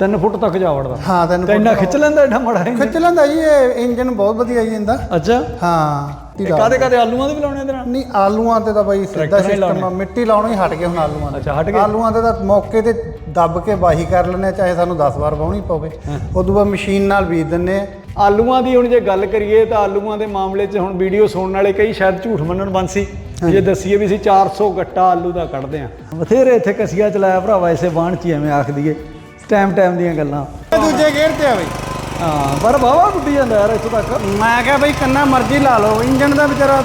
3 ਫੁੱਟ ਤੱਕ ਜਾ ਵੜਦਾ। ਹਾਂ ਤੈਨੂੰ ਤੇ ਇੰਨਾ ਖਿੱਚ ਲੈਂਦਾ ਐਡਾ ਮੜਾ ਖਿੱਚ ਲੈਂਦਾ ਜੀ ਇਹ ਇੰਜਨ ਬਹੁਤ ਵਧੀਆ ਜੀ ਇਹਦਾ। ਅੱਛਾ। ਹਾਂ। ਕਾਦੇ ਕਾਦੇ ਆਲੂਆਂ ਦੇ ਵੀ ਲਾਉਣੇ ਇਹਦੇ ਨਾਲ? ਨਹੀਂ ਆਲੂਆਂ ਤੇ ਤਾਂ ਬਾਈ ਸਿੱਧਾ ਟਰੈਕਟਰ ਨਾਲ ਹੀ ਸਿਸਟਮ ਆ ਮਿੱਟੀ ਲਾਉਣੋਂ ਹੀ ਹਟ ਗਏ ਹੁਣ ਆਲੂਆਂ ਦੇ। ਅੱਛਾ ਹਟ ਗਏ। ਆਲੂਆਂ ਤੇ ਤਾਂ ਮੌਕੇ ਤੇ ਦੱਬ ਕੇ ਵਾਹੀ ਕਰ ਲੈਂਦੇ ਆ ਚਾਹੇ ਸਾਨੂੰ 10 ਵਾਰ ਵਾਹੁਣੀ ਪਵੇ। ਉਦੋਂ ਬਾਅਦ ਮਸ਼ੀਨ ਨਾਲ ਬੀਜ ਦਿੰਨੇ ਆ। ਆਲੂਆਂ ਦੀ ਹੁਣ ਜੇ ਗੱਲ ਕਰੀਏ ਤਾਂ ਆਲੂਆਂ ਦੇ ਮਾਮਲੇ 'ਚ ਹੁਣ ਵੀਡੀਓ ਸੁਣਨ ਵਾਲੇ ਕਈ ਸ਼ਾਇਦ ਝੂਠ ਮੰਨਣ ਬੰਸੀ ਜੇ ਦੱਸੀਏ ਵੀ ਅਸੀਂ 400 ਗੱਟਾ ਆਲੂ ਦਾ ਕੱਢਦੇ ਆ। ਬਥੇਰੇ ਇੱਥੇ ਕਸੀਆ ਚਲਾਇਆ ਭਰਾਵਾ ਇਸੇ ਬਾਣ 'ਚ ਹੀ ਐਵੇਂ ਆਖ ਦਈਏ। ਟਾਈਮ ਟਾਈਮ ਦੀਆਂ ਗੱਲਾਂ। ਦੂਜੇ ਗੇਅਰ ਤੇ ਆ ਬਈ। ਹਾਂ ਪਰ ਬਾਵਾ ਟੁੱਟੀ ਜਾਂਦਾ ਯਾਰ ਇੱਥੋਂ ਤੱਕ। ਮੈਂ ਕਿਹਾ ਬਈ ਕੰਨਾ ਮਰਜ਼ੀ ਲਾ ਲਓ ਇੰਜਨ ਦਾ ਵਿਚਾਰਾ।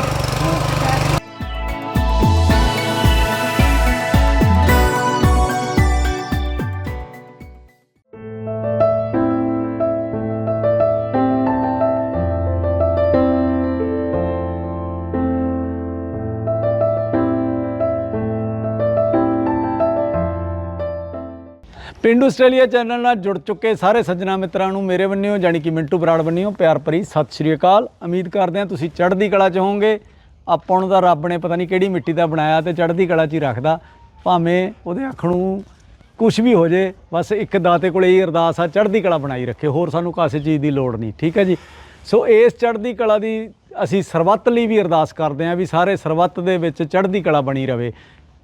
ਪਿੰਡੂ ਆਸਟ੍ਰੇਲੀਆ ਚੈਨਲ ਨਾਲ ਜੁੜ ਚੁੱਕੇ ਸਾਰੇ ਸੱਜਣਾ ਮਿੱਤਰਾਂ ਨੂੰ ਮੇਰੇ ਵੱਲੋਂ ਜਾਣੀ ਕਿ ਮਿੰਟੂ ਬਰਾੜ ਵੱਲੋਂ ਪਿਆਰ ਭਰੀ ਸਤਿ ਸ਼੍ਰੀ ਅਕਾਲ। ਉਮੀਦ ਕਰਦੇ ਹਾਂ ਤੁਸੀਂ ਚੜ੍ਹਦੀ ਕਲਾ 'ਚ ਹੋਵੋਗੇ। ਆਪਾਂ ਨੂੰ ਤਾਂ ਰੱਬ ਨੇ ਪਤਾ ਨਹੀਂ ਕਿਹੜੀ ਮਿੱਟੀ ਦਾ ਬਣਾਇਆ ਤੇ ਚੜ੍ਹਦੀ ਕਲਾ 'ਚ ਹੀ ਰੱਖਦਾ। ਭਾਵੇਂ ਉਹਦੇ ਅੱਖ ਨੂੰ ਕੁਝ ਵੀ ਹੋ ਜੇ, ਬਸ ਇੱਕ ਦਾਤੇ ਕੋਲੇ ਹੀ ਅਰਦਾਸ ਆ, ਚੜ੍ਹਦੀ ਕਲਾ ਬਣਾਈ ਰੱਖੇ, ਹੋਰ ਸਾਨੂੰ ਕਾਸੇ ਚੀਜ਼ ਦੀ ਲੋੜ ਨਹੀਂ, ਠੀਕ ਹੈ ਜੀ? ਸੋ ਇਸ ਚੜ੍ਹਦੀ ਕਲਾ ਦੀ ਅਸੀਂ ਸਰਬੱਤ ਲਈ ਵੀ ਅਰਦਾਸ ਕਰਦੇ ਹਾਂ ਵੀ ਸਾਰੇ ਸਰਬੱਤ ਦੇ ਵਿੱਚ ਚੜ੍ਹਦੀ ਕਲਾ ਬਣੀ ਰਵੇ।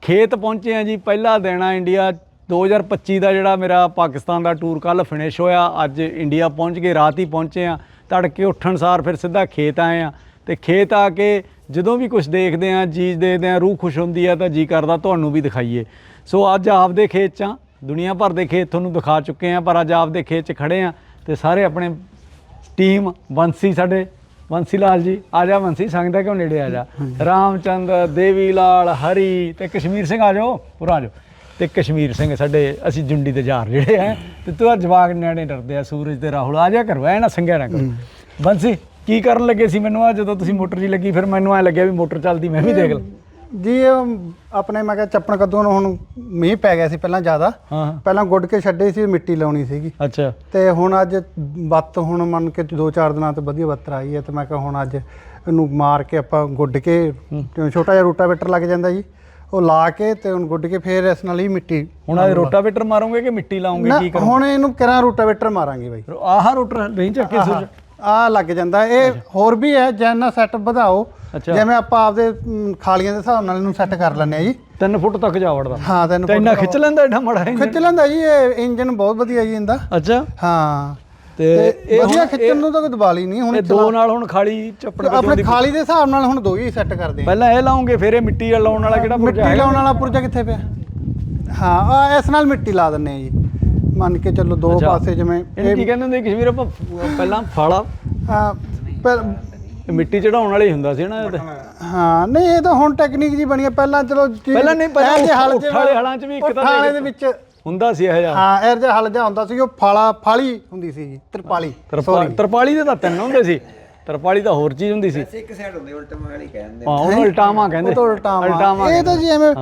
ਖੇਤ ਪਹੁੰਚੇ ਆ ਜੀ, ਪਹਿਲਾ ਦੇਣਾ ਇੰਡੀਆ 2025 ਦਾ ਜਿਹੜਾ ਮੇਰਾ ਪਾਕਿਸਤਾਨ ਦਾ ਟੂਰ ਕੱਲ ਫਿਨਿਸ਼ ਹੋਇਆ ਅੱਜ ਇੰਡੀਆ ਪਹੁੰਚ ਕੇ ਰਾਤ ਹੀ ਪਹੁੰਚੇ ਆ ਤੜਕੇ ਉੱਠਣ ਸਾਰ ਫਿਰ ਸਿੱਧਾ ਖੇਤ ਆਏ ਆ ਤੇ ਖੇਤ ਆ ਕੇ ਜਦੋਂ ਵੀ ਕੁਝ ਦੇਖਦੇ ਆ ਚੀਜ਼ ਦੇਖਦੇ ਆ ਰੂਹ ਖੁਸ਼ ਹੁੰਦੀ ਆ ਤਾਂ ਜੀ ਕਰਦਾ ਤੁਹਾਨੂੰ ਵੀ ਦਿਖਾਈਏ। ਸੋ ਅੱਜ ਆਪਦੇ ਖੇਤ 'ਚ ਆ ਦੁਨੀਆ ਭਰ ਦੇ ਖੇਤ ਤੁਹਾਨੂੰ ਦਿਖਾ ਚੁੱਕੇ ਆ ਪਰ ਅੱਜ ਆਪਦੇ ਖੇਤ 'ਚ ਖੜੇ ਆ ਤੇ ਸਾਰੇ ਆਪਣੇ ਟੀਮ ਬੰਸੀ ਸਾਡੇ। ਬੰਸੀ ਲਾਲ ਜੀ ਆ ਜਾ ਬੰਸੀ ਸੰਗਦਾ ਕਿਉਂ ਨੇੜੇ ਆ ਜਾ? ਰਾਮਚੰਦ ਦੇਵੀ ਲਾਲ ਹਰੀ ਤੇ ਕਸ਼ਮੀਰ ਸਿੰਘ ਆ ਜਾਓ ਪੂਰਾ ਆ ਜਾਓ। ਤੇ ਕਸ਼ਮੀਰ ਸਿੰਘ ਸਾਡੇ ਅਸੀਂ ਜੁੰਡੀ ਤੇ ਜਾਰ ਜਿਹੜੇ ਆ ਤੇ ਤੂੰ ਆ ਜਵਾਗ ਨਿਆਣੇ ਡਰਦੇ ਆ ਸੂਰਜ ਤੇ ਰਾਹੁਲ ਆ ਜਾ ਕਰਵਾ ਐ ਨਾ ਸੰਗਿਆ ਨਾ ਕਰੋ। ਬੰਸੀ ਕੀ ਕਰਨ ਲੱਗੇ ਸੀ ਮੈਨੂੰ ਆ ਜਦੋਂ ਤੁਸੀਂ ਮੋਟਰ ਜੀ ਲੱਗੀ ਫਿਰ ਮੈਨੂੰ ਐ ਲੱਗਿਆ ਵੀ ਮੋਟਰ ਚੱਲਦੀ ਮੈਂ ਵੀ ਦੇਖ ਲ। ਜੀ ਆਪਣੇ ਮੈਂ ਕਿਹਾ ਚੱਪਣ ਕੱਦੂ ਨੂੰ ਹੁਣ ਮੀਂਹ ਪੈ ਗਿਆ ਸੀ ਪਹਿਲਾਂ ਜ਼ਿਆਦਾ। ਹਾਂ। ਪਹਿਲਾਂ ਗੁੱਡ ਕੇ ਛੱਡੇ ਸੀ ਮਿੱਟੀ ਲਾਉਣੀ ਸੀਗੀ। ਅੱਛਾ। ਤੇ ਹੁਣ ਅੱਜ ਬੱਤ ਹੁਣ ਮੰਨ ਕੇ 2-4 ਦਿਨਾਂ ਤੋਂ ਵਧੀਆ ਬੱਤਰ ਆਈ ਹੈ ਤੇ ਮੈਂ ਕਿਹਾ ਹੁਣ ਅੱਜ ਇਹਨੂੰ ਮਾਰ ਕੇ ਆਪਾਂ ਗੁੱਡ ਕੇ ਛੋਟਾ ਜਿਹਾ ਰੂਟਾਵੇਟਰ ਲੱਗ ਜਾਂਦਾ ਜੀ। ਉਹ ਲਾ ਕੇ ਤੇ ਹੁਣ ਗੁੱਡ ਕੇ ਫੇਰ ਇਸ ਨਾਲ ਹੀ ਮਿੱਟੀ ਹੁਣ ਆ ਰੋਟਾਵੇਟਰ ਮਾਰੋਗੇ ਕਿ ਮਿੱਟੀ ਲਾਉਂਗੇ ਨਾ ਕੀ ਕਰੋ ਹੁਣ ਇਹਨੂੰ ਕਿਹੜਾ ਰੂਟਾਵੇਟਰ ਮਾਰਾਂਗੇ ਬਾਈ? ਆਹ ਰੋਟਰ ਨਹੀਂ ਚੱਕੇ ਸੁਜ ਆ ਲੱਗ ਜਾਂਦਾ। ਇਹ ਹੋਰ ਵੀ ਹੈ ਜੈਨਾ ਸੈੱਟ ਵਧਾਓ ਅੱਛਾ। ਜਿਵੇਂ ਆਪਾਂ ਆਪਦੇ ਮ, ਖਾਲੀਆਂ ਦੇ ਹਿਸਾਬ ਨਾਲ ਇਹਨੂੰ ਸੈੱਟ ਕਰ ਲੈਂਦੇ ਆ ਜੀ। 3 ਫੁੱਟ ਤੱਕ ਜਾ ਵੜਦਾ। ਹਾਂ ਤੈਨੂੰ ਤੇ ਇੰਨਾ ਖਿੱਚ ਲੈਂਦਾ ਐਡਾ ਮੜਾ ਖਿੱਚ ਲੈਂਦਾ ਜੀ ਇਹ ਇੰਜਨ ਬਹੁਤ ਵਧੀਆ ਜੀ ਇਹਦਾ। ਅੱਛਾ। ਹਾਂ। ਤੇ ਤੇ ਇਹ ਵਧੀਆ ਹੁਣ ਖਿੱਚਣ ਨੂੰ ਤਾਂ ਕੋਈ ਨਹੀਂ ਹੁਣ ਇਹ ਦੋ ਨਾਲ ਹੁਣ ਖਾਲੀ ਚੱਪੜ ਆਪਣੇ ਖਾਲੀ ਦੇ ਹਿਸਾਬ ਨਾਲ ਹੁਣ ਦੋ ਹੀ ਸੈੱਟ ਕਰਦੇ ਆ। ਪਹਿਲਾਂ ਇਹ ਲਾਉਂਗੇ ਫਿਰ ਇਹ ਮਿੱਟੀ ਵਾਲਾ ਲਾਉਣ ਵਾਲਾ ਕਿਹੜਾ ਪੁਰਜਾ ਮਿੱਟੀ ਲਾਉਣ ਵਾਲਾ ਪੁਰਜਾ ਕਿੱਥੇ ਪਿਆ? ਹਾਂ ਆ ਇਸ ਨਾਲ ਮਿੱਟੀ ਲਾ ਦਿੰਨੇ ਆ ਜੀ। ਮੰਨ ਕੇ ਚੱਲੋ ਦੋ ਅੱਛਾ। ਪਾਸੇ ਜਿਵੇਂ ਇਹਨੂੰ ਕੀ ਕਹਿੰਦੇ ਹੁੰਦੇ ਕਸ਼ਮੀਰ ਆਪਾਂ ਪਹਿਲਾਂ ਫਾਲਾ। ਹਾਂ ਇਹ ਮਿੱਟੀ ਚੜਾਉਣ ਵਾਲਾ ਹੀ ਹੁੰਦਾ ਸੀ ਨਾ ਇਹ ਤੇ। ਹਾਂ ਨਹੀਂ ਇਹ ਤਾਂ ਹੁਣ ਟੈਕਨੀਕ ਜੀ ਬਣੀ ਹੈ ਪਹਿਲਾਂ ਚਲੋ ਜੀ- ਪਹਿਲਾਂ ਨਹੀਂ, ਪਹਿਲਾਂ ਇਹੋ ਜਿਹੇ ਹਲ ਉੱਠ ਵਾਲੇ ਹਲਾਂ 'ਚ ਵੀ ਇੱਕ ਤਾਂ ਵਾਲੇ ਦੇ ਵਿੱਚ ਹੁੰਦਾ ਸੀ ਇਹ ਜਿਹਾ? ਹਾਂ ਇਹ ਜਿਹਾ ਹਲ ਜਿਹਾ ਹੁੰਦਾ ਸੀ ਉਹ ਫਾਲਾ ਫਾਲੀ ਹੁੰਦੀ ਸੀ ਜੀ ਤਰਪਾਲੀ ਤਰਪਾਲੀ ਤਰਪਾਲੀ ਦੇ ਤਾਂ ਤਿੰਨ ਹੁੰਦੇ ਸੀ। ਤਰਪਾਲੀ ਤਾਂ ਹੋਰ ਚੀਜ਼ ਹੁੰਦੀ ਸੀ। ਇੱਕ ਸਾਈਡ ਹੁੰਦੀ ਉਲਟ ਮਾਲੀ ਕਹਿੰਦੇ ਹਾਂ ਉਹਨੂੰ ਉਲਟਾਵਾ ਕਹਿੰਦੇ ਉਹ ਤੋਂ ਉਲਟਾਵਾ। ਉਲਟਾਵਾਂ ਇਹ ਤਾਂ ਜੀ ਐਵੇਂ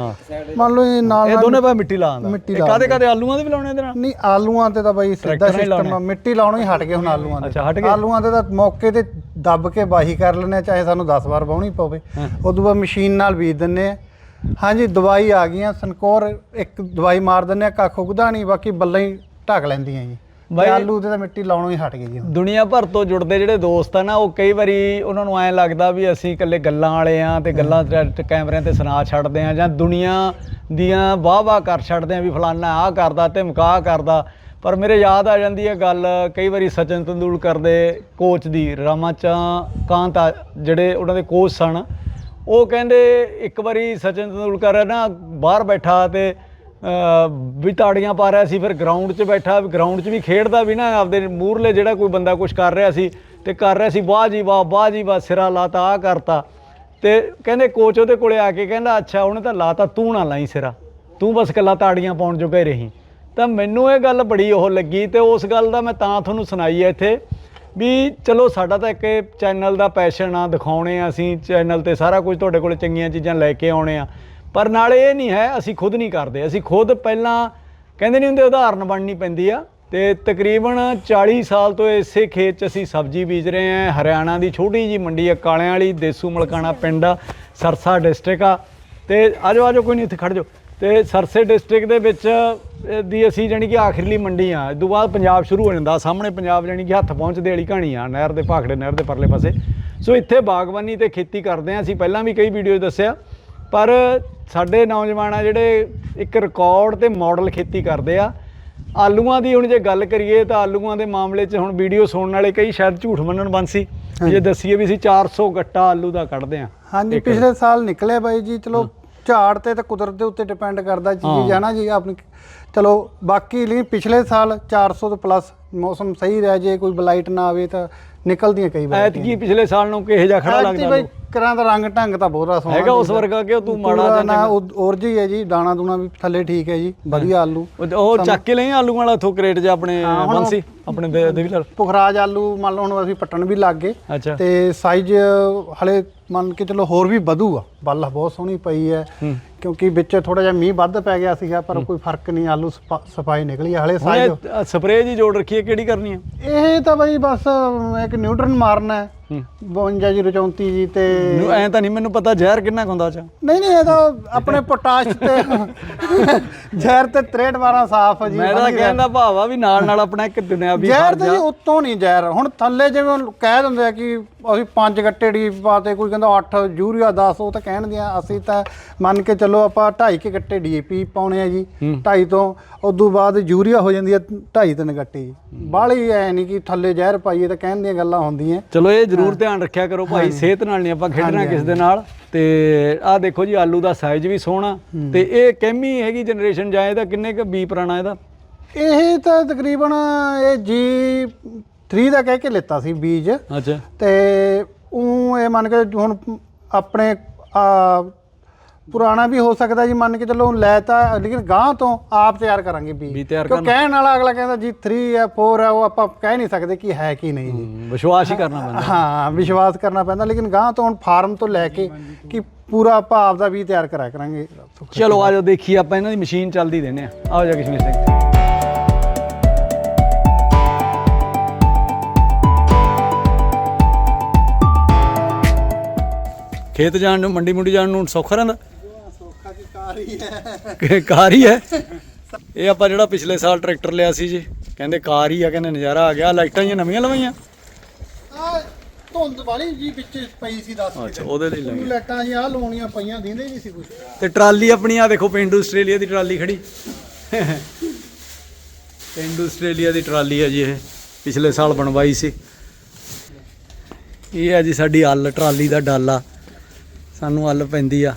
ਮੰਨ ਲਓ ਇਹ ਨਾਲ ਇਹ ਦੋਨੇ ਪਾ ਮਿੱਟੀ ਲਾ ਆਂਦਾ ਮਿੱਟੀ ਕਾਦੇ ਕਾਦੇ ਆਲੂਆਂ ਦੇ ਵੀ ਲਾਉਣੇ ਇਹਦੇ ਨਾਲ? ਨਹੀਂ ਆਲੂਆਂ ਤੇ ਤਾਂ ਬਾਈ ਸਿੱਧਾ ਸਿਸਟਮ ਆ ਮਿੱਟੀ ਲਾਉਣੋਂ ਹੀ ਹਟ ਗਏ ਹੁਣ ਆਲੂਆਂ ਦੇ। ਅੱਛਾ, ਹਟ ਗਏ। ਆਲੂਆਂ ਦੇ ਤਾਂ ਮੌਕੇ ਤੇ ਦੱਬ ਕੇ ਵਾਹੀ ਕਰ ਆ ਚਾਹੇ ਸਾਨੂੰ 10 ਵਾਰ ਵਾਹੁਣੀ ਪਵੇ। ਉਦੋਂ ਬਾਅਦ ਮਸ਼ੀਨ ਨਾਲ ਬੀਜ ਦਿੰਨੇ ਆ ਹਾਂਜੀ ਦਵਾਈ ਆ ਗਈਆਂ ਸਨਕੋਰ ਇੱਕ ਦਵਾਈ ਮਾਰ ਦਿੰਨੇ ਆ ਕੱਖ ਉਗਦਾ ਨਹੀਂ ਬਾਕੀ ਬੱਲਾਂ ਹੀ ਢੱਕ ਲੈਂਦੀਆਂ ਜੀ। ਬਾਈ- ਆਲੂ ਤੇ ਤਾਂ ਮਿੱਟੀ ਲਾਉਣੋਂ ਹੀ ਹਟ ਗਈ ਜੀ ਹੁਣ। ਦੁਨੀਆ ਭਰ ਤੋਂ ਜੁੜਦੇ ਜਿਹੜੇ ਦੋਸਤ ਆ ਨਾ ਉਹ ਕਈ ਵਾਰੀ ਉਹਨਾਂ ਨੂੰ ਐਂ ਲੱਗਦਾ ਵੀ ਅਸੀਂ ਇਕੱਲੇ ਗੱਲਾਂ ਵਾਲੇ ਆ ਤੇ ਗੱਲਾਂ ਤੇ- ਤੇ ਕੈਮਰਿਆਂ ਤੇ ਸੁਣਾ ਛੱਡਦੇ ਆ ਜਾਂ ਦੁਨੀਆ ਦੀਆਂ ਵਾਹ-ਵਾਹ ਕਰ ਛੱਡਦੇ ਆ ਵੀ ਫਲਾਨਾ ਆਹ ਕਰਦਾ ਤੇ ਮੁਕਾਹ ਕਰਦਾ। ਪਰ ਮੇਰੇ ਯਾਦ ਆ ਜਾਂਦੀ ਹੈ ਗੱਲ ਕਈ ਵਾਰੀ ਸਚਿਨ ਤੰਦੂਲਕਰ ਦੇ ਕੋਚ ਦੀ ਰਾਮਾਚਾ ਕਾਂਤ ਆ ਜਿਹੜੇ ਉਹਨਾਂ ਦੇ ਕੋਚ ਸਨ ਉਹ ਕਹਿੰਦੇ ਇੱਕ ਵਾਰੀ ਸਚਿਨ ਤੰਦੂਲਕਰ ਨਾ ਬਾਹਰ ਬੈਠਾ ਤੇ ਵੀ ਤਾੜੀਆਂ ਪਾ ਰਿਹਾ ਸੀ, ਫਿਰ ਗਰਾਊਂਡ 'ਚ ਬੈਠਾ, ਵੀ ਗਰਾਊਂਡ 'ਚ ਵੀ ਖੇਡਦਾ ਵੀ ਨਾ, ਆਪਦੇ ਮੂਰਲੇ ਜਿਹੜਾ ਕੋਈ ਬੰਦਾ ਕੁਝ ਕਰ ਰਿਹਾ ਸੀ ਤੇ ਕਰ ਰਿਹਾ ਸੀ, ਵਾਹ ਜੀ ਵਾਹ ਵਾਹ ਜੀ ਵਾਹ, ਸਿਰਾ ਲਾਤਾ ਆ ਕਰਤਾ। ਤੇ ਕਹਿੰਦੇ ਕੋਚ ਉਹਦੇ ਕੋਲੇ ਆ ਕੇ ਕਹਿੰਦਾ, ਅੱਛਾ, ਉਹਨੇ ਤਾਂ ਲਾਤਾ, ਤੂੰ ਨਾ ਲਾਈ ਸਿਰਾ। ਤੂੰ ਬਸ ਕੱਲਾ ਤਾੜੀਆਂ ਪਾਉਣ ਜੋਗਾ ਹੀ ਰਹੀ। ਤਾਂ ਮੈਨੂੰ ਇਹ ਗੱਲ ਬੜੀ ਉਹ ਲੱਗੀ ਤੇ ਉਸ ਗੱਲ ਦਾ ਮੈਂ ਤਾਂ ਤੁਹਾਨੂੰ ਸੁਣਾਈ ਹੈ ਇੱਥੇ। ਵੀ ਚਲੋ ਸਾਡਾ ਤਾਂ ਇੱਕ ਚੈਨਲ ਦਾ ਪੈਸ਼ਨ ਆ, ਦਿਖਾਉਣੇ ਆ ਅਸੀਂ ਚੈਨਲ ਤੇ, ਸਾਰਾ ਕੁਝ ਤੁਹਾਡੇ ਕੋਲ ਚੰਗੀਆਂ ਚੀਜ਼ਾਂ ਲੈ ਕੇ ਆਉਣੇ ਆ। ਪਰ ਨਾਲੇ ਇਹ ਨਹੀਂ ਹੈ, ਅਸੀਂ ਖੁਦ ਨਹੀਂ ਕਰਦੇ। ਅਸੀਂ ਖੁਦ ਪਹਿਲਾਂ ਕਹਿੰਦੇ ਨਹੀਂ ਹੁੰਦੇ ਉਦਾਹਰਨ ਬਣਨੀ ਪੈਂਦੀ ਆ। ਤੇ ਤਕਰੀਬਨ 40 ਸਾਲ ਤੋਂ ਇਸੇ ਖੇਤ 'ਚ ਅਸੀਂ ਸਬਜ਼ੀ ਬੀਜ ਰਹੇ ਹਾਂ ਹਰਿਆਣਾ ਦੀ ਛੋਟੀ ਜੀ ਮੰਡੀ ਆ, ਕਾਲਿਆਂ ਵਾਲੀ, ਦੇਸੂ ਮਲਕਾਣਾ ਪਿੰਡ ਆ, ਸਰਸਾ ਡਿਸਟ੍ਰਿਕਟ ਆ। ਤੇ ਆਜੋ ਆਜੋ, ਕੋਈ ਨਹੀਂ, ਇੱਥੇ ਖੜ ਜਾਓ। ਤੇ ਸਰਸੇ ਡਿਸਟ੍ਰਿਕਟ ਦੇ ਵਿੱਚ ਦੀ ਅਸੀਂ ਜਾਣੀ ਕਿ ਆਖਰੀਲੀ ਮੰਡੀ ਆ। ਇਸ ਤੋਂ ਬਾਅਦ ਪੰਜਾਬ ਸ਼ੁਰੂ ਹੋ ਜਾਂਦਾ। ਸਾਹਮਣੇ ਪੰਜਾਬ ਜਾਣੀ ਕਿ ਹੱਥ ਪਹੁੰਚਦੇ ਵਾਲੀ ਕਹਾਣੀ ਆ ਨਹਿਰ ਦੇ ਭਾਖੜੇ ਨਹਿਰ ਦੇ ਪਰਲੇ ਪਾਸੇ। ਸੋ ਇੱਥੇ ਬਾਗਬਾਨੀ ਤੇ ਖੇਤੀ ਕਰਦੇ ਆ। ਅਸੀਂ ਪਹਿਲਾਂ ਵੀ ਕਈ ਵੀਡੀਓ ਦੱਸਿਆ ਪਰ ਸਾਡੇ ਨੌਜਵਾਨ ਆ ਜਿਹੜੇ ਇੱਕ ਰਿਕਾਰਡ ਤੇ ਮਾਡਲ ਖੇਤੀ ਕਰਦੇ ਆ। ਆਲੂਆਂ ਦੀ ਹੁਣ ਜੇ ਗੱਲ ਕਰੀਏ ਤਾਂ ਆਲੂਆਂ ਦੇ ਮਾਮਲੇ 'ਚ ਹੁਣ ਵੀਡੀਓ ਸੁਣਨ ਵਾਲੇ ਕਈ ਸ਼ਾਇਦ ਝੂਠ ਮੰਨਣ ਬੰਸੀ ਜੇ ਦੱਸੀਏ ਵੀ ਅਸੀਂ 400 ਗੱਟਾ ਆਲੂ ਦਾ ਕੱਢਦੇ ਆ। ਹਾਂਜੀ ਪਿਛਲੇ ਸਾਲ ਨਿਕਲੇ ਬਾਈ ਜੀ ਚਲੋ ਝਾੜ ਤੇ ਤਾਂ ਕੁਦਰਤ ਦੇ ਉੱਤੇ ਡਿਪੈਂਡ ਕਰਦਾ ਚੀਜ਼ ਹੈ। ਨਾ ਜੀ? ਆਪਣੀ ਚਲੋ ਬਾਕੀ ਲਈ ਪਿਛਲੇ ਸਾਲ 400 ਤੋਂ ਪਲੱਸ ਮੌਸਮ ਸਹੀ ਰਹਿ ਜੇ ਕੋਈ ਬਲਾਈਟ ਨਾ ਆਵੇ ਤਾਂ ਨਿਕਲਦੀਆਂ ਕਈ ਵਾਰ ਐਤਕੀ ਪਿਛਲੇ ਸਾਲ ਨੂੰ ਕਿਹੋ ਜਿਹਾ ਖੜਾ ਲੱਗਦਾ ਬਾਈ ਆਲੂ? ਕਰਾਂ ਦਾ ਰੰਗ ਢੰਗ ਤਾਂ ਬਹੁਤਾ ਸੋਹਣਾ ਹੈਗਾ ਉਸ। ਵਰਗਾ ਕਿ ਉਹ ਤੂੰ ਮਾੜਾ ਪੂਰਾ ਜਾਂ ਨਾ ਔਰ ਜੀ ਹੈ ਜੀ ਦਾਣਾ ਦੂਣਾ ਵੀ ਥੱਲੇ ਠੀਕ ਹੈ ਜੀ ਵਧੀਆ ਆਲੂ ਉਹ- ਚੱਕ ਕੇ ਲਈ ਆਲੂ ਵਾਲਾ ਥੋ ਕ੍ਰੇਟ ਜਿਹਾ ਆਪਣੇ ਬੰਸੀ ਆਪਣੇ ਦੇ ਵੀ ਲੜ ਪੁਖਰਾਜ ਆਲੂ ਮੰਨ ਲਓ ਹੁਣ ਅਸੀਂ ਪੱਟਣ ਵੀ ਲੱਗ ਗਏ ਤੇ ਸਾਈਜ਼ ਹਲੇ ਮੰਨ ਕੇ ਚਲੋ ਹੋਰ ਵੀ ਵਧੂਗਾ ਬੱਲ ਬਹੁਤ ਸੋਹਣੀ ਪਈ ਹੈ। ਕਿਉਂਕਿ ਵਿੱਚ ਥੋੜਾ ਜਿਹਾ ਮੀਂਹ ਵੱਧ ਪੈ ਗਿਆ ਸੀਗਾ ਪਰ ਕੋਈ ਫ਼ਰਕ ਨਹੀਂ ਆਲੂ ਸਫਾ- ਸਫ਼ਾਈ ਨਿਕਲੀ। ਹਲੇ ਸਾਈਜ਼ ਸਪਰੇਅ ਜੀ ਜੋੜ ਰੱਖੀ ਹੈ ਕਿਹੜੀ ਕਰਨੀ ਹੈ ਇਹ ਤਾਂ ਬਈ ਬਸ ਇੱਕ ਨਿਊਟਰਨ ਮਾਰਨਾ ਹੈ ਹੂੰ 52 ਜੀ ਤੇ ਨੂੰ ਐ ਤਾਂ ਨਹੀਂ ਮੈਨੂੰ ਪਤਾ ਜ਼ਹਿਰ ਕਿੰਨਾ ਕੁ ਹੁੰਦਾ ਚ ਨਹੀਂ ਨਹੀਂ ਇਹ ਤਾਂ ਆਪਣੇ ਪੋਟਾਸ਼ ਤੇ ਜ਼ਹਿਰ ਤੇ 63 12 ਸਾਫ਼ ਜੀ ਮੈਂ ਤਾਂ। ਕਹਿੰਦਾ ਭਾਵਾ ਵੀ ਨਾਲ ਨਾਲ ਆਪਣਾ ਇੱਕ ਦੁਨਿਆਵੀ ਜ਼ਹਿਰ ਤਾਂ ਜੀ ਉੱਤੋਂ ਨਹੀਂ ਜ਼ਹਿਰ ਹੁਣ ਥੱਲੇ ਜਿਵੇਂ ਕਹਿ ਦਿੰਦੇ ਆ ਕਿ ਅਸੀਂ ਪੰਜ ਗੱਟੇ ਡੀ ਪਾਤੇ ਕੋਈ ਕਹਿੰਦਾ 8 ਯੂਰੀਆ 10 ਉਹ ਤਾਂ ਕਹਿਣ ਦੀਆਂ ਅਸੀਂ ਤਾਂ ਮੰਨ ਕੇ ਚੱਲੋ ਆਪਾਂ 2.5 ਕੇ ਗੱਟੇ ਡੀਏਪੀ ਪਾਉਣੇ ਆ ਜੀ 2.5 ਤੋਂ ਉਦੋਂ ਬਾਅਦ ਯੂਰੀਆ ਹੋ ਜਾਂਦੀ ਆ 2.5 ਤਿੰਨ ਗੱਟੇ ਜੀ। ਬਾਹਲੀ ਐ ਨਹੀਂ ਕਿ ਥੱਲੇ ਜ਼ਹਿਰ ਪਾਈਏ ਤਾਂ ਕਹਿਣ ਦੀਆਂ ਗੱਲਾਂ ਹੁੰਦੀਆਂ। ਚਲੋ ਇਹ ਜ਼ਰੂਰ ਧਿਆਨ ਰੱਖਿਆ ਕਰੋ ਭਾਈ ਸਿਹਤ ਨਾਲ ਨਹੀਂ ਆਪਾਂ ਖੇਡਣਾ ਕਿਸ ਦੇ ਨਾਲ। ਤੇ ਆਹ ਦੇਖੋ ਜੀ ਆਲੂ ਦਾ ਸਾਈਜ਼ ਵੀ ਸੋਹਣਾ। ਤੇ ਇਹ ਕੈਮੀ ਹੈਗੀ ਜਨਰੇਸ਼ਨ ਜਾਂ ਇਹਦਾ ਕਿੰਨੇ ਕ ਬੀ ਪੁਰਾਣਾ ਇਹਦਾ? ਇਹ ਤਾਂ ਤਕਰੀਬਨ ਇਹ ਜੀ 3 ਦਾ ਕਹਿ ਕੇ ਲਿੱਤਾ ਸੀ ਬੀਜ। ਅੱਛਾ। ਤੇ ਉਹ ਇਹ ਮੰਨ ਕੇ ਹੁਣ ਆਪਣੇ ਆ ਪੁਰਾਣਾ ਵੀ ਹੋ ਸਕਦਾ ਜੀ ਮੰਨ ਕੇ ਚੱਲੋ ਲੈ ਤਾਂ ਲੇਕਿਨ ਗਾਂ ਤੋਂ ਆਪ ਤਿਆਰ ਕਰਾਂਗੇ ਤਿਆਰ ਕਿਉਂ ਕਹਿਣ ਵਾਲਾ ਅਗਲਾ ਕਹਿੰਦਾ ਜੀ 3 ਹੈ 4 ਹੈ ਉਹ ਆਪਾਂ ਕਹਿ ਨਹੀਂ ਸਕਦੇ ਕਿ ਹੈ ਕੀ ਨਹੀਂ ਜੀ। ਵਿਸ਼ਵਾਸ ਹੀ ਕਰਨਾ ਪੈਂਦਾ। ਹਾਂ ਵਿਸ਼ਵਾਸ ਕਰਨਾ ਪੈਂਦਾ ਲੇਕਿਨ ਗਾਂ ਤੋਂ ਹੁਣ ਫਾਰਮ ਤੋਂ ਲੈ ਕੇ ਕਿ ਪੂਰਾ ਭਾਵ ਦਾ ਵੀ ਤਿਆਰ ਕਰਾਇਆ ਕਰਾਂਗੇ। ਚਲੋ ਆਜੋ ਦੇਖੀਏ ਆਪਾਂ ਇਹਨਾਂ ਦੀ ਮਸ਼ੀਨ ਚੱਲਦੀ ਦੇਨੇ ਆ। ਆਓ ਜਾ ਕਸ਼ਮੀਰ ਸਿੰਘ। ਖੇਤ ਜਾਣ ਨੂੰ ਮੰਡੀ ਮੁੰਡੀ ਜਾਣ ਨੂੰ ਸੌਖਾ ਰਹਿੰਦਾ? ਸੌਖਾ ਕੀ ਕਾਰ ਹੀ ਹੈ। ਕਾਰ ਹੀ ਹੈ? ਇਹ ਆਪਾਂ ਜਿਹੜਾ ਪਿਛਲੇ ਸਾਲ ਟਰੈਕਟਰ ਲਿਆ ਸੀ ਜੀ ਕਹਿੰਦੇ ਕਾਰ ਹੀ ਆ ਕਹਿੰਦੇ ਨਜ਼ਾਰਾ ਆ ਗਿਆ ਲਾਈਟਾਂ ਹੀ ਨਵੀਆਂ ਲਵਾਈਆਂ। ਆ ਧੁੰਦ ਵਾਲੀ ਜੀ ਵਿੱਚ ਪਈ ਸੀ ਦੱਸ ਅੱਛਾ ਉਹਦੇ ਲਈ ਲਾਈਆਂ ਲਾਈਟਾਂ ਜੀ ਆ ਲਾਉਣੀਆਂ ਪਈਆਂ ਦਿੰਦੇ ਨਹੀਂ ਸੀ ਕੁਝ ਤੇ ਟਰਾਲੀ ਆਪਣੀ ਆ ਦੇਖੋ ਪਿੰਡੂ ਆਸਟ੍ਰੇਲੀਆ ਦੀ ਟਰਾਲੀ ਖੜੀ। ਪਿੰਡੂ ਆਸਟ੍ਰੇਲੀਆ ਦੀ ਟਰਾਲੀ ਹੈ ਜੀ ਇਹ ਪਿਛਲੇ ਸਾਲ ਬਣਵਾਈ ਸੀ। ਇਹ ਹੈ ਜੀ ਸਾਡੀ ਹੱਲ ਟਰਾਲੀ ਦਾ ਡਾਲਾ। ਸਾਨੂੰ ਹੱਲ ਪੈਂਦੀ ਆ।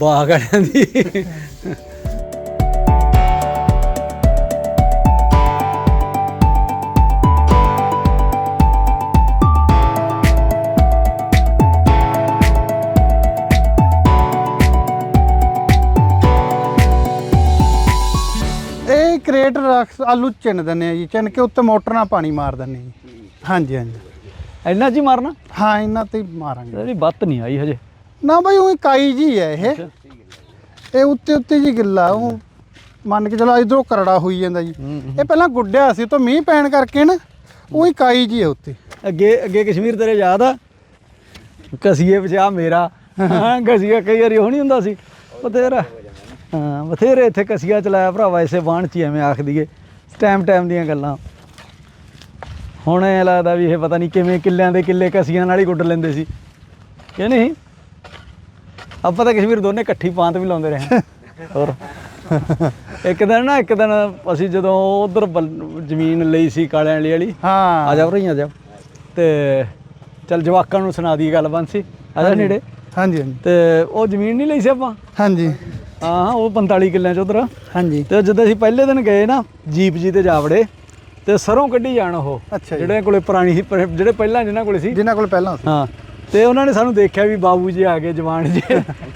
ਬਾਗ ਵਾਲਿਆਂ ਦੀ ਇਹ ਕ੍ਰੇਟ ਰੱਖ ਆਲੂ ਚਿੰਨ ਦਿੰਦੇ ਆ ਜੀ। ਚਿੰਨ ਕੇ ਉੱਤੇ ਮੋਟਰ ਨਾਲ ਪਾਣੀ ਮਾਰ ਦਿੰਦੇ ਦਿੰਨੇ ਜੀ। ਹਾਂਜੀ ਹਾਂਜੀ। ਇੰਨਾ ਜੀ ਮਾਰਨਾ? ਹਾਂ ਇਹਨਾਂ ਤੇ ਹੀ ਮਾਰਾਂਗੇ। ਇਹਦੀ ਬੱਤ ਨਹੀਂ ਆਈ ਹਜੇ। ਨਾ ਬਈ ਉਹ ਕਾਈ ਜੀ ਹੈ ਇਹ। ਇਹ ਉੱਤੇ ਉੱਤੇ ਜੀ ਗਿੱਲਾ ਉਹ ਮੰਨ ਕੇ ਚਲੋ ਇਧਰੋਂ ਕਰੜਾ ਹੋਈ ਜਾਂਦਾ ਜੀ। ਇਹ ਪਹਿਲਾਂ ਗੁੱਡਿਆ ਸੀ ਤਾਂ ਮੀਂਹ ਪੈਣ ਕਰਕੇ ਨਾ ਉਹ ਹੀ ਕਾਈ ਜੀ ਹੈ ਉੱਤੇ। ਅੱਗੇ ਅੱਗੇ ਕਸ਼ਮੀਰ ਤੇਰੇ ਯਾਦ ਆ? ਕਸੀਏ ਵਿਚਾ ਮੇਰਾ। ਹਾਂ ਕਸੀਆ ਕਈ ਵਾਰੀ ਨਹੀਂ ਹੁੰਦਾ ਸੀ। ਬਥੇਰਾ। ਹਾਂ ਬਥੇਰੇ ਇੱਥੇ ਕਸੀਆ ਚਲਾਇਆ ਭਰਾਵਾ ਇਸੇ ਬਾਣ ਚ ਐਵੇਂ ਆਖ ਦਈਏ। ਟਾਈਮ ਟਾਈਮ ਦੀਆਂ ਗੱਲਾਂ। ਹੁਣ ਐ ਲੱਗਦਾ ਵੀ ਇਹ ਪਤਾ ਨਹੀਂ ਕਿਵੇਂ ਕਿੱਲਿਆਂ ਦੇ ਕਿੱਲੇ ਕਸੀਆਂ ਨਾਲ ਹੀ ਗੁੱਡ ਲੈਂਦੇ ਸੀ। ਕਿ ਨਹੀਂ? ਆਪਾਂ ਤਾਂ ਕਸ਼ਮੀਰ ਦੋਨੇ ਇਕੱਠੀ ਪਾਂਤ ਵੀ ਲਾਉਂਦੇ ਰਹੇ ਹੋਰ? ਇੱਕ ਦਿਨ ਨਾ ਇੱਕ ਦਿਨ ਅਸੀਂ ਜਦੋਂ ਉਧਰ ਜ਼ਮੀਨ ਲਈ ਸੀ ਕਾਲਿਆਂ ਵਾਲੀ ਵਾਲੀ। ਆ ਹਾਂ ਜਾ ਭਰਈ ਆ ਜਾ ਤੇ ਚਲ ਜਵਾਕਾਂ ਨੂੰ ਸੁਣਾ ਦੀ ਗੱਲ ਬੰਸੀ ਆ ਜਾ ਨੇੜੇ। ਹਾਂਜੀ ਹਾਂਜੀ। ਤੇ ਉਹ ਜ਼ਮੀਨ ਨਹੀਂ ਲਈ ਸੀ ਆਪਾਂ? ਹਾਂਜੀ। ਹਾਂ ਉਹ 45 ਕਿੱਲਿਆਂ ਚ ਉਧਰ। ਹਾਂਜੀ। ਤੇ ਜਦੋਂ ਅਸੀਂ ਪਹਿਲੇ ਦਿਨ ਗਏ ਨਾ ਜੀਪ ਜੀ ਤੇ ਜਾ ਵੜੇ। ਤੇ ਸਰੋਂ ਕੱਢੀ ਜਾਣ ਉਹ ਅੱਛਾ ਜੀ। ਜਿਹੜੇ ਕੋਲੇ ਪੁਰਾਣੀ ਸੀ ਪਰ- ਜਿਹੜੇ ਪਹਿਲਾਂ ਜਿਨ੍ਹਾਂ ਕੋਲੇ ਸੀ। ਜਿਨ੍ਹਾਂ ਕੋਲ ਪਹਿਲਾਂ ਸੀ। ਹਾਂ ਤੇ ਉਹਨਾਂ ਨੇ ਸਾਨੂੰ ਦੇਖਿਆ ਵੀ ਬਾਬੂ ਜੀ ਆ ਗਏ ਜਵਾਨ ਜੀ।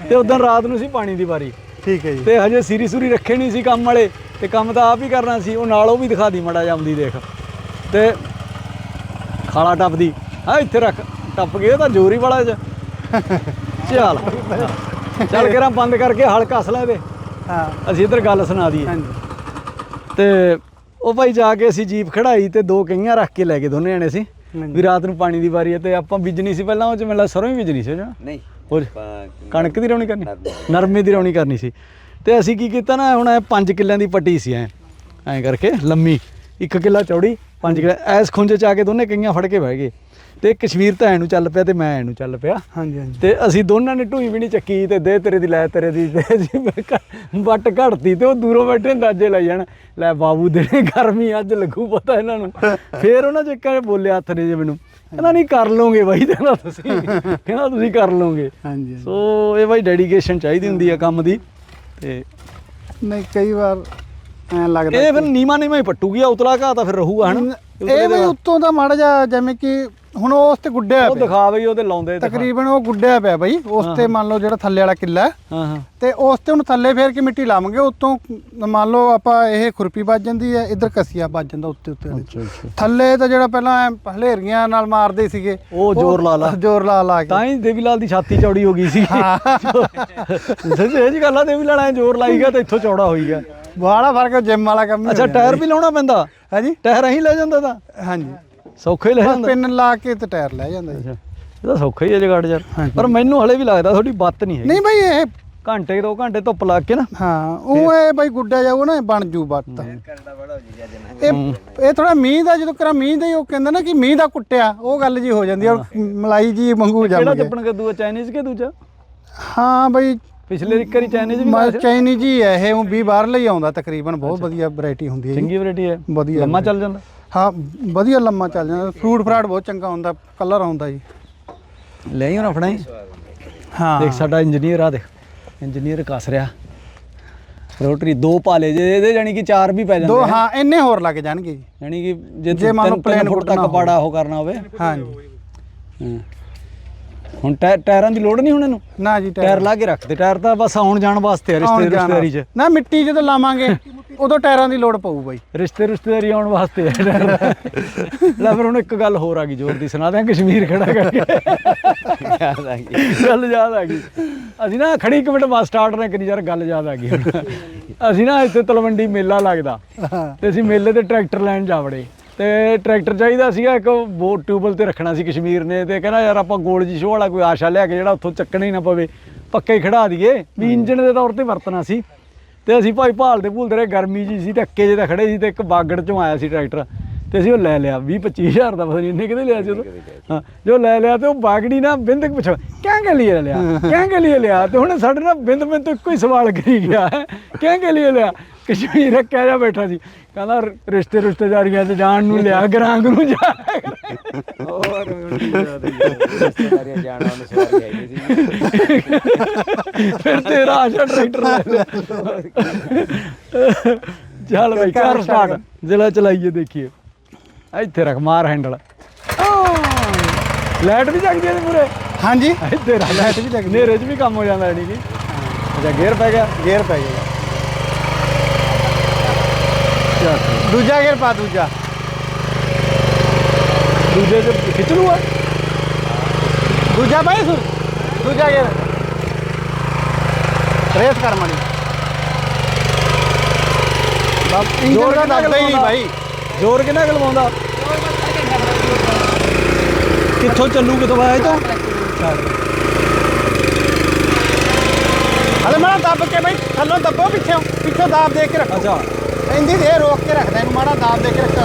ਤੇ ਉਦੋਂ ਰਾਤ ਨੂੰ ਸੀ ਪਾਣੀ ਦੀ ਵਾਰੀ। ਠੀਕ ਹੈ ਜੀ। ਤੇ ਹਜੇ ਸੀਰੀ ਸੂਰੀ ਰੱਖੇ ਨਹੀਂ ਸੀ ਕੰਮ ਵਾਲੇ ਤੇ ਕੰਮ ਤਾਂ ਆਪ ਹੀ ਕਰਨਾ ਸੀ ਉਹ ਨਾਲ ਉਹ ਵੀ ਦਿਖਾ ਦੀ ਮੜਾ ਜਾਂਦੀ ਦੇਖ। ਤੇ ਖਾਲਾ ਟੱਪਦੀ ਆ ਇੱਥੇ ਰੱਖ ਟੱਪ ਗਏ ਤਾਂ ਜੋਰੀ ਵਾਲਾ ਚ ਚੱਲ। ਚੱਲ ਕੇ ਬੰਦ ਕਰਕੇ ਹਲ ਕੱਸ ਲੈ ਦੇ ਹਾਂ। ਅਸੀਂ ਇੱਧਰ ਗੱਲ ਸੁਣਾ ਦਈਏ। ਹਾਂਜੀ। ਤੇ ਉਹ ਭਾਈ ਜਾ ਕੇ ਅਸੀਂ ਜੀਪ ਖੜਾਈ ਤੇ ਦੋ ਕਈਆਂ ਰੱਖ ਕੇ ਲੈ ਗਏ ਦੋਨੇ ਜਣੇ ਸੀ। ਵੀ ਰਾਤ ਨੂੰ ਪਾਣੀ ਦੀ ਵਾਰੀ ਹੈ ਤੇ ਆਪਾਂ ਬੀਜਣੀ ਸੀ ਪਹਿਲਾਂ ਉਹ ਚ ਮੈਨੂੰ ਸਰੋਂ ਹੀ ਬੀਜਣੀ ਸੀ 'ਚ। ਨਹੀਂ। ਹੋਰ ਕਣਕ ਦੀ ਰੌਣੀ ਕਰਨੀ। ਨਰਮੇ। ਦੀ। ਰੌਣੀ ਕਰਨੀ ਸੀ। ਤੇ ਅਸੀਂ ਕੀ ਕੀਤਾ ਨਾ ਹੁਣ ਇਹ 5 ਕਿੱਲਿਆਂ ਦੀ ਪੱਟੀ ਸੀ ਐ। ਐਂ ਕਰਕੇ ਲੰਮੀ। 1 ਕਿੱਲਾ ਚੌੜੀ 5 ਕਿੱਲਾ। ਐਸ ਖੁੰਝ ਚ ਆ ਕੇ ਦੋਨੇ ਕਈਆਂ ਫੜ ਕੇ ਬਹਿ ਗਏ। ਤੇ ਕਸ਼ਮੀਰ ਤਾਂ ਐਨੂੰ ਚੱਲ ਪਿਆ ਤੇ ਮੈਂ ਐਨੂੰ ਚੱਲ ਪਿਆ। ਹਾਂਜੀ ਹਾਂਜੀ। ਤੇ ਅਸੀਂ ਦੋਨਾਂ ਨੇ ਢੂਈ ਵੀ ਨਹੀਂ ਚੱਕੀ ਤੇ ਦੇ ਤੇਰੇ ਦੀ ਲੈ ਤੇਰੇ ਦੀ ਵੱਟ ਘੜਤੀ ਤੇ ਉਹ ਦੂਰੋਂ ਬੈਠੇ ਅੰਦਾਜ਼ੇ ਲਾਈ ਜਾਣ। ਲੈ ਬਾਬੂ ਦੇ ਗਰਮੀ ਅੱਜ ਲੱਗੂ ਪਤਾ ਇਹਨਾਂ ਨੂੰ। ਫੇਰ ਉਹਨਾਂ ਚ ਇੱਕ ਨੇ ਬੋਲਿਆ ਹੱਥ ਨੇ ਜੇ ਮੈਨੂੰ। ਕਹਿੰਦਾ ਨਹੀਂ ਕਰ ਲਓਗੇ ਬਾਈ ਕਹਿੰਦਾ ਤੁਸੀਂ। ਕਹਿੰਦਾ ਤੁਸੀਂ ਕਰ ਲਓਗੇ। ਹਾਂਜੀ। ਸੋ ਇਹ ਬਾਈ ਡੈਡੀਕੇਸ਼ਨ ਚਾਹੀਦੀ ਹੁੰਦੀ ਆ ਕੰਮ ਦੀ। ਤੇ ਨਹੀਂ ਕਈ ਵਾਰ ਐਂ ਲੱਗਦਾ ਇਹ ਫਿਰ ਨੀਮਾ ਨੀਮਾ ਹੀ ਪੱਟੂਗੀ ਉਤਲਾ ਘਾ ਤਾਂ ਫਿਰ ਰਹੂਗਾ ਹਨਾ? ਇਹ ਵੀ ਉੱਤੋਂ ਦਾ ਮਾੜਾ ਜਿਹਾ ਜਿਵੇਂ ਕਿ ਹੁਣ ਉਸ ਤੇ ਗੁੱਡਿਆ ਉਹ ਪਿਆ। ਦਿਖਾ ਬਈ ਉਹਦੇ ਲਾਉਂਦੇ ਦਿਖਾ। ਤਕਰੀਬਨ ਉਹ ਗੁੱਡਿਆ ਪਿਆ ਬਈ ਉਸ ਤੇ ਮੰਨ ਲਓ ਜਿਹੜਾ ਥੱਲੇ ਵਾਲਾ ਕਿੱਲਾ ਹੈ, ਹਾਂ ਹਾਂ। ਤੇ ਉਸ ਤੇ ਹੁਣ ਥੱਲੇ ਫੇਰ ਕੇ ਮਿੱਟੀ ਲਾਵਾਂਗੇ? ਉੱਤੋਂ ਮੰਨ ਲਓ ਆਪਾਂ ਇਹ ਖੁਰਪੀ ਵੱਜ ਜਾਂਦੀ ਹੈ ਇੱਧਰ ਕਸੀਆ ਵੱਜ ਜਾਂਦਾ ਉੱਤੇ ਉੱਤੇ ਵਾਲੇ। ਅੱਛਾ ਅੱਛਾ। ਥੱਲੇ ਤਾਂ ਜਿਹੜਾ ਪਹਿਲਾਂ ਐਂ ਹਲੇਰੀਆਂ ਨਾਲ ਮਾਰਦੇ ਸੀਗੇ ਉਹ ਜ਼ੋਰ ਲਾ ਲਾ। ਜ਼ੋਰ ਲਾ ਲਾ ਕੇ। ਤਾਂ ਹੀ ਦੇਵੀ ਲਾਲ ਦੀ ਛਾਤੀ ਚੌੜੀ ਹੋ ਗਈ ਸੀ। ਸੱਚੀ ਇਹ ਜੀ ਗੱਲ ਦੇਵੀ ਲਾਲ ਐ ਜ਼ੋਰ ਲਾਈ ਗਿਆ ਤੇ ਇੱਥੋਂ ਚੌੜਾ ਹੋਈ ਗਿਆ। ਬਾਹਲਾ ਫ਼ਰਕ ਜਿਮ ਵਾਲਾ ਕੰਮ ਹੀ ਅੱਛਾ ਹੋ। ਟਾਇਰ ਵੀ ਲਾਉਣਾ ਪੈਂਦਾ? ਹਾਂਜੀ ਟਾਇਰ ਅਹੀਂ ਲੈ ਜਾਂਦਾ ਤਾਂ? ਹਾਂਜੀ। ਸੌਖਾ ਹੀ ਲੈ ਬਸ ਜਾਂਦਾ। ਪਿੰਨ ਲਾ ਕੇ ਤੇ ਟਾਇਰ ਲੈ ਜਾਂਦਾ ਜੀ। ਅੱਛਾ। ਇਹ ਤਾਂ ਸੌਖਾ ਹੀ ਹੈ ਜਗਾੜ ਯਾਰ। ਹਾਂਜੀ। ਪਰ ਮੈਨੂੰ ਹਲੇ ਵੀ ਲੱਗਦਾ ਤੁਹਾਡੀ ਬੱਤ ਨਹੀਂ ਹੈਗੀ। ਨਹੀਂ ਬਈ ਇਹ ਘੰਟੇ ਦੋ ਘੰਟੇ ਧੁੱਪ ਲੱਗ ਕੇ ਨਾ। ਹਾਂ ਉਹ ਇਹ ਬਈ ਗੁੱਡਿਆ ਜਾਊਗਾ ਨਾ ਇਹ ਬਣ ਜੂ ਬੱਤ। ਕਰਦਾ ਬੜਾ ਹੋ। ਜੀ ਅੱਜ ਨਾ ਇਹ ਇਹ ਥੋੜਾ ਮੀਂਹ ਦਾ ਜਦੋਂ ਕਰਾ ਮੀਂਹ ਦਾ ਹੀ ਉਹ ਕਹਿੰਦਾ ਨਾ ਕਿ ਮੀਂਹ ਦਾ ਕੁੱਟਿਆ ਉਹ ਗੱਲ ਜੀ ਹੋ ਜਾਂਦੀ ਆ ਔਰ ਮਲਾਈ ਜੀ ਜੰਮ ਕਿਹੜਾ ਗਿਆ ਚੱਪਣ ਕੱਦੂ ਚਾਈਨੀਜ਼ ਕੇ ਦੂਜਾ? ਹਾਂ ਬਈ ਪਿਛਲੇ ਇੱਕ ਵਾਰੀ ਚਾਈਨੀਜ਼ ਵੀ ਮਾ ਲਾਇਆ ਸੀ। ਚਾਈਨੀ ਜੀ ਹੈ ਇਹ ਉਹ 20 ਬਾਹਰ ਲਈ ਆਉਂਦਾ ਤਕਰੀਬਨ ਬਹੁਤ ਵਧੀਆ ਵੈਰਾਈਟੀ ਹੁੰਦੀ ਹੈ ਜੀ। ਚੰਗੀ ਵੈਰਾਈਟੀ ਹੈ। ਵਧੀਆ। ਲੰਮਾ ਚੱਲ ਜਾਂਦਾ। ਹਾਂ ਵਧੀਆ ਲੰਮਾ ਚੱਲ ਜਾਂਦਾ। ਫਰੂਟ ਫਰਾਟ ਬਹੁਤ ਚੰਗਾ ਹੁੰਦਾ ਕਲਰ ਆਉਂਦਾ ਜੀ। ਲੈ ਹੀ ਹੁਣ ਆਪਣਾ ਹੀ। ਹਾਂ। ਦੇਖ ਸਾਡਾ ਇੰਜੀਨੀਅਰ ਆ ਦੇਖ ਇੰਜੀਨੀਅਰ ਕੱਸ ਰਿਹਾ। ਰੋਟਰੀ ਦੋ ਪਾਲੇ ਜੇ ਇਹਦੇ ਜਾਨੀ ਕਿ ਚਾਰ ਵੀ ਪੈ ਜਾਂਦੇ ਦੋ ਹਾਂ ਇੰਨੇ ਹੋਰ ਲੱਗ ਜਾਣਗੇ ਜੀ। ਜਾਨੀ ਕਿ ਜੇ ਮੰਨ ਲਓ ਫੁੱਟ ਤੱਕ ਪਾੜਾ ਉਹ ਕਰਨਾ ਹੋਵੇ। ਹਾਂਜੀ। ਹਾਂ। ਹੁਣ ਟਾਇ- ਟਾਇਰਾਂ ਦੀ ਲੋੜ ਨਹੀਂ ਹੁਣ ਇਹਨੂੰ? ਨਾ ਜੀ ਟਾਇਰ ਲਾ ਕੇ ਰੱਖਦੇ ਟਾਇਰ ਤਾਂ ਬਸ ਆਉਣ ਜਾਣ ਵਾਸਤੇ ਆ ਰਿਸ਼ਤੇ ਆਉਣ ਜਾਣ ਰਿਸ਼ਤੇਦਾਰੀ 'ਚ। ਨਾ ਮਿੱਟੀ ਜਦੋਂ ਲਾਵਾਂਗੇ ਉਦੋਂ ਟਾਇਰਾਂ ਦੀ ਲੋੜ ਪਊ ਬਾਈ। ਰਿਸ਼ਤੇ ਰਿਸ਼ਤੇਦਾਰੀ ਆਉਣ ਵਾਸਤੇ ਆ ਟਾਇਰ ਲੈ ਫਿਰ ਹੁਣ ਇੱਕ ਗੱਲ ਹੋਰ ਆ ਗਈ ਜ਼ੋਰ ਦੀ ਸੁਣਾ ਦਿਆਂ ਕਸ਼ਮੀਰ ਖੜਾ ਕਰਕੇ। ਯਾਦ ਆ ਗਈ। ਗੱਲ ਯਾਦ ਆ ਗਈ। ਅਸੀਂ ਨਾ ਖੜੀ ਇੱਕ ਮਿੰਟ ਬਾਅਦ ਸਟਾਰਟ ਨੇ ਕਰੀ ਯਾਰ ਗੱਲ ਯਾਦ ਆ ਗਈ ਹੁਣ। ਅਸੀਂ ਨਾ ਇੱਥੇ ਤਲਵੰਡੀ ਮੇਲਾ ਲੱਗਦਾ ਤੇ ਅਸੀਂ ਮੇਲੇ ਤੇ ਟਰੈਕਟਰ ਲੈਣ ਜਾ ਵੜੇ ਤੇ ਟਰੈਕਟਰ ਚਾਹੀਦਾ ਸੀਗਾ ਇੱਕ ਬੋਟ ਟਿਊਬਲ ਤੇ ਰੱਖਣਾ ਸੀ ਕਸ਼ਮੀਰ ਨੇ ਤੇ ਕਹਿੰਦਾ ਯਾਰ ਆਪਾਂ ਗੋਲ ਜੀ ਸ਼ੋਅ ਵਾਲਾ ਕੋਈ ਆਸ਼ਾ ਲਿਆ ਕੇ ਜਿਹੜਾ ਉੱਥੋਂ ਚੱਕਣਾ ਹੀ ਨਾ ਪਵੇ ਪੱਕਾ ਹੀ ਖੜਾ ਦਈਏ। ਵੀ ਇੰਜਣ ਦੇ ਤੌਰ ਤੇ ਵਰਤਣਾ ਸੀ। ਤੇ ਅਸੀਂ ਭਾਈ ਭਾਲਦੇ ਭੁੱਲਦੇ ਰਹੇ ਗਰਮੀ ਜੀ ਸੀ ਤੇ ਅੱਕੇ ਜੇ ਤਾਂ ਖੜੇ ਸੀ ਤੇ ਇੱਕ ਬਾਗੜ ਚੋਂ ਆਇਆ ਸੀ ਟਰੈਕਟਰ। ਤੇ ਅਸੀਂ ਉਹ ਲੈ ਲਿਆ 20 25000 ਦਾ ਪਤਾ ਨਹੀਂ ਇੰਨੇ ਕਿਤੇ ਲਿਆ ਸੀ ਉਦੋਂ ਹਾਂ ਜੋ ਲੈ ਲਿਆ ਤੇ ਉਹ ਬਾਗੜੀ ਨਾ ਬਿੰਦਕ ਪੁੱਛ ਕਿਆਂ ਕੇ ਲਈ ਲਿਆ ਕਿਆਂ ਕੇ ਲਈ ਲਿਆ ਤੇ ਹੁਣ ਸਾਡੇ ਨਾਲ ਬਿੰਦ ਬਿੰਦ ਤੋਂ ਇੱਕੋ ਹੀ ਸਵਾਲ ਕਰੀ ਗਿਆ। ਕਿਆਂ ਕੇ ਲਈ ਲਿਆ ਕਸ਼ਮੀਰ ਰੱਖਿਆ ਜਾ ਬੈਠਾ ਸੀ ਕਹਿੰਦਾ ਰਿਸ਼ਤੇ ਰਿਸ਼ਤੇਦਾਰੀਆਂ 'ਚ ਜਾਣ ਨੂੰ ਲਿਆ ਗਰਾਂਗ ਨੂੰ ਜਾ ਹੋਰ ਰਿਸ਼ਤੇਦਾਰੀਆਂ ਜਾਣਾ ਉਹਨੂੰ ਸਵਾਰੀ ਹੈਗੀ ਸੀ ਫਿਰ ਤੇਰਾ ਆਸ਼ਾ ਟਰੈਕਟਰ ਲੈ ਲਿਆ। ਚੱਲ ਬਈ ਕਰ ਸਟਾਰਟ ਜਿਹੜਾ ਚਲਾਈਏ ਦੇਖੀਏ। ਇੱਥੇ ਰੱਖ ਮਾਰ ਹੈਂਡਲ ਲਾਈਟ ਵੀ ਜਗਦੀ ਹੈ ਪੂਰੇ ਹਾਂਜੀ। ਇੱਥੇ ਰੱਖ। ਲਾਈਟ ਵੀ ਜਗਦੀ ਨੇਰੇ 'ਚ ਵੀ ਕੰਮ ਹੋ ਜਾਂਦਾ ਨਹੀਂ ਕਿ। ਅੱਛਾ ਗੇਅਰ ਪੈ ਗਿਆ? ਗੇਅਰ ਪੈ ਚੱਲ ਦੂਜਾ ਗੇਅਰ ਪਾ ਦੂਜਾ। ਦੂਜੇ 'ਚ ਖਿੱਚ ਲੂਆ ਦੂਜਾ ਬਾਈ ਸੁਣ। ਦੂਜਾ ਗੇਅਰ। ਰੇਸ ਕਰ ਮਣੀ ਬਾਪ ਇੰਜਨ ਦਾ ਦੱਸਦਾ ਹੀ ਨਹੀਂ ਬਾਈ। ਜ਼ੋਰ ਕਿੰਨਾ ਕੁ ਲਵਾਉਂਦਾ ਕਿੱਥੋਂ ਚੱਲੂ ਕਿਥੋਂ ਆਇਆ ਤੋਂ? ਹਲੇ ਮਾੜਾ ਦੱਬ ਕੇ ਬਾਈ ਥੱਲੋਂ ਦੱਬੋ ਪਿੱਛੋਂ ਪਿੱਛੋਂ ਦਾਬ ਦੇ ਕੇ ਰੱਖੋ। ਅੱਛਾ। ਇੰਦੀ ਦੇ ਰੋਕ ਕੇ ਰੱਖਦਾ ਇਹਨੂੰ ਮਾੜਾ ਦਾਬ ਦੇ ਕੇ ਰੱਖਦਾ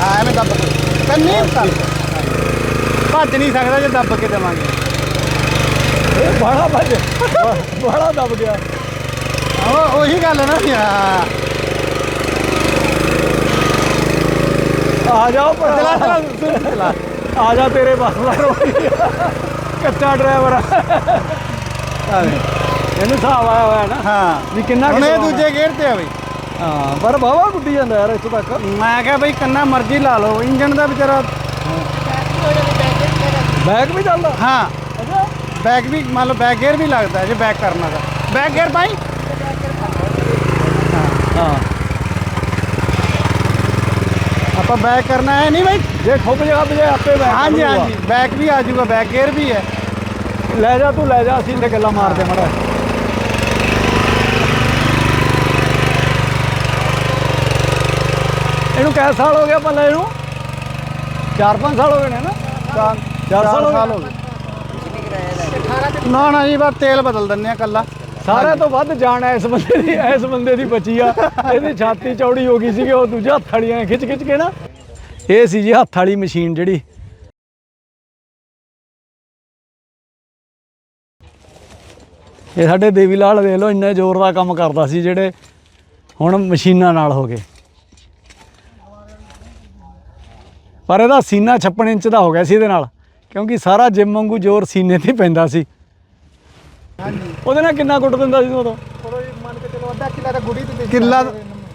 ਹਾਂ ਐਵੇਂ ਦੱਬ ਕੇ। ਕੰਨੀ ਕਰ ਭੱਜ ਨਹੀਂ ਸਕਦਾ ਜੇ ਦੱਬ ਕੇ ਦੇਵਾਂਗੇ। ਇਹ ਬਾੜਾ ਵੱਜ ਬਾੜਾ ਦਬ ਗਿਆ। ਉਹ ਉਹੀ ਗੱਲ ਹੈ ਨਾ। ਹਾਂ। ਆ ਜਾਓ ਚਲਾ ਭਰਾ ਚਲਾ ਚਲਾ। ਆ ਜਾ ਤੇਰੇ ਬਾਸਲਾ ਰੋਈ। ਕੱਚਾ ਡਰਾਈਵਰ ਆ। ਇਹਨੂੰ ਹਿਸਾਬ ਆਇਆ ਹੋਇਆ ਨਾ। ਹਾਂ। ਵੀ ਕਿੰਨਾ ਹੁਣ ਇਹ। ਦੂਜੇ ਗੇਅਰ ਤੇ ਆ ਬਈ। ਹਾਂ ਪਰ ਬਾਵਾ ਗੁੱਡੀ ਜਾਂਦਾ ਯਾਰ ਇੱਥੋਂ ਤੱਕ। ਮੈਂ ਕਿਹਾ ਬਈ ਕੰਨਾ ਮਰਜ਼ੀ ਲਾ ਲਓ ਇੰਜਨ ਦਾ ਵਿਚਾਰਾ ਬੈਗ ਵੀ ਚੱਲਦਾ। ਹਾਂ। ਬੈਕ ਵੀ ਮੰਨ ਲਓ ਬੈਕ ਗੇਅਰ ਵੀ ਲੱਗਦਾ ਜੇ ਬੈਕ ਕਰਨਾ ਦਾ ਬੈਕ ਗੇਅਰ ਪਾਈ? ਹਾਂ। ਆਪਾਂ ਬੈਕ ਕਰਨਾ ਹੈ ਨਹੀਂ ਬਈ? ਜੇ ਖੁੱਬ ਜਗਾ ਤੇ ਆਪੇ ਬੈਗ ਹਾਂਜੀ ਹਾਂਜੀ ਬੈਕ ਵੀ ਆ ਜਾਊਗਾ ਬੈਕ ਗੇਅਰ ਵੀ ਹੈ। ਲੈ ਜਾ ਤੂੰ ਲੈ ਜਾ ਅਸੀਂ ਇੱਥੇ ਗੱਲਾਂ ਮਾਰਦੇ ਮੜਾ ਇਹਨੂੰ ਕਿੰਨੇ ਸਾਲ ਹੋ ਗਿਆ ਪੱਲੇ ਇਹਨੂੰ 4-5 ਸਾਲ ਹੋ ਗਏ ਨੇ ਨਾ? ਚਾਰ ਚਾਰ ਸਾਲ ਹੋ ਹੋ ਗਏ। ਨਾ ਨਾ ਜੀ ਬਸ ਤੇਲ ਬਦਲ ਦਿੰਨੇ ਆ ਕੱਲਾ ਸਾਰਿਆਂ ਤੋਂ ਵੱਧ ਜਾਣ ਇਸ ਬੰਦੇ ਦੀ ਇਸ ਬੰਦੇ ਦੀ ਬਚੀ ਆ। ਇਹਦੀ ਛਾਤੀ ਚੌੜੀ ਹੋ ਗਈ ਸੀਗੀ ਉਹ ਦੂਜਾ ਹੱਥ ਵਾਲੀਆਂ ਖਿੱਚ ਖਿੱਚ ਕੇ ਨਾ ਇਹ ਸੀ ਜੀ ਹੱਥ ਵਾਲੀ ਮਸ਼ੀਨ ਜਿਹੜੀ। ਇਹ ਸਾਡੇ ਦੇਵੀ ਲਾਲ ਵੇਖ ਲਓ ਇੰਨੇ ਜ਼ੋਰ ਦਾ ਕੰਮ ਕਰਦਾ ਸੀ ਜਿਹੜੇ ਹੁਣ ਮਸ਼ੀਨਾਂ ਨਾਲ ਹੋ ਗਏ। ਪਰ ਇਹਦਾ ਸੀਨਾ 56 ਇੰਚ ਦਾ ਹੋ ਗਿਆ ਸੀ ਇਹਦੇ ਨਾਲ ਕਿਉਂਕਿ ਸਾਰਾ ਜਿਮ ਵਾਂਗੂ ਜ਼ੋਰ ਸੀਨੇ ਤੇ ਪੈਂਦਾ ਸੀ। ਹਾਂਜੀ ਉਹਦੇ ਨਾਲ ਕਿੰਨਾ ਕੁੱਟ ਦਿੰਦਾ ਸੀ ਉਦੋਂ? ਚਲੋ ਜੀ ਮੰਨ ਕੇ ਚਲੋ ਅੱਧਾ ਕਿੱਲਾ ਦਾ ਗੁੜੀ ਤੇ ਕਿੱਲਾ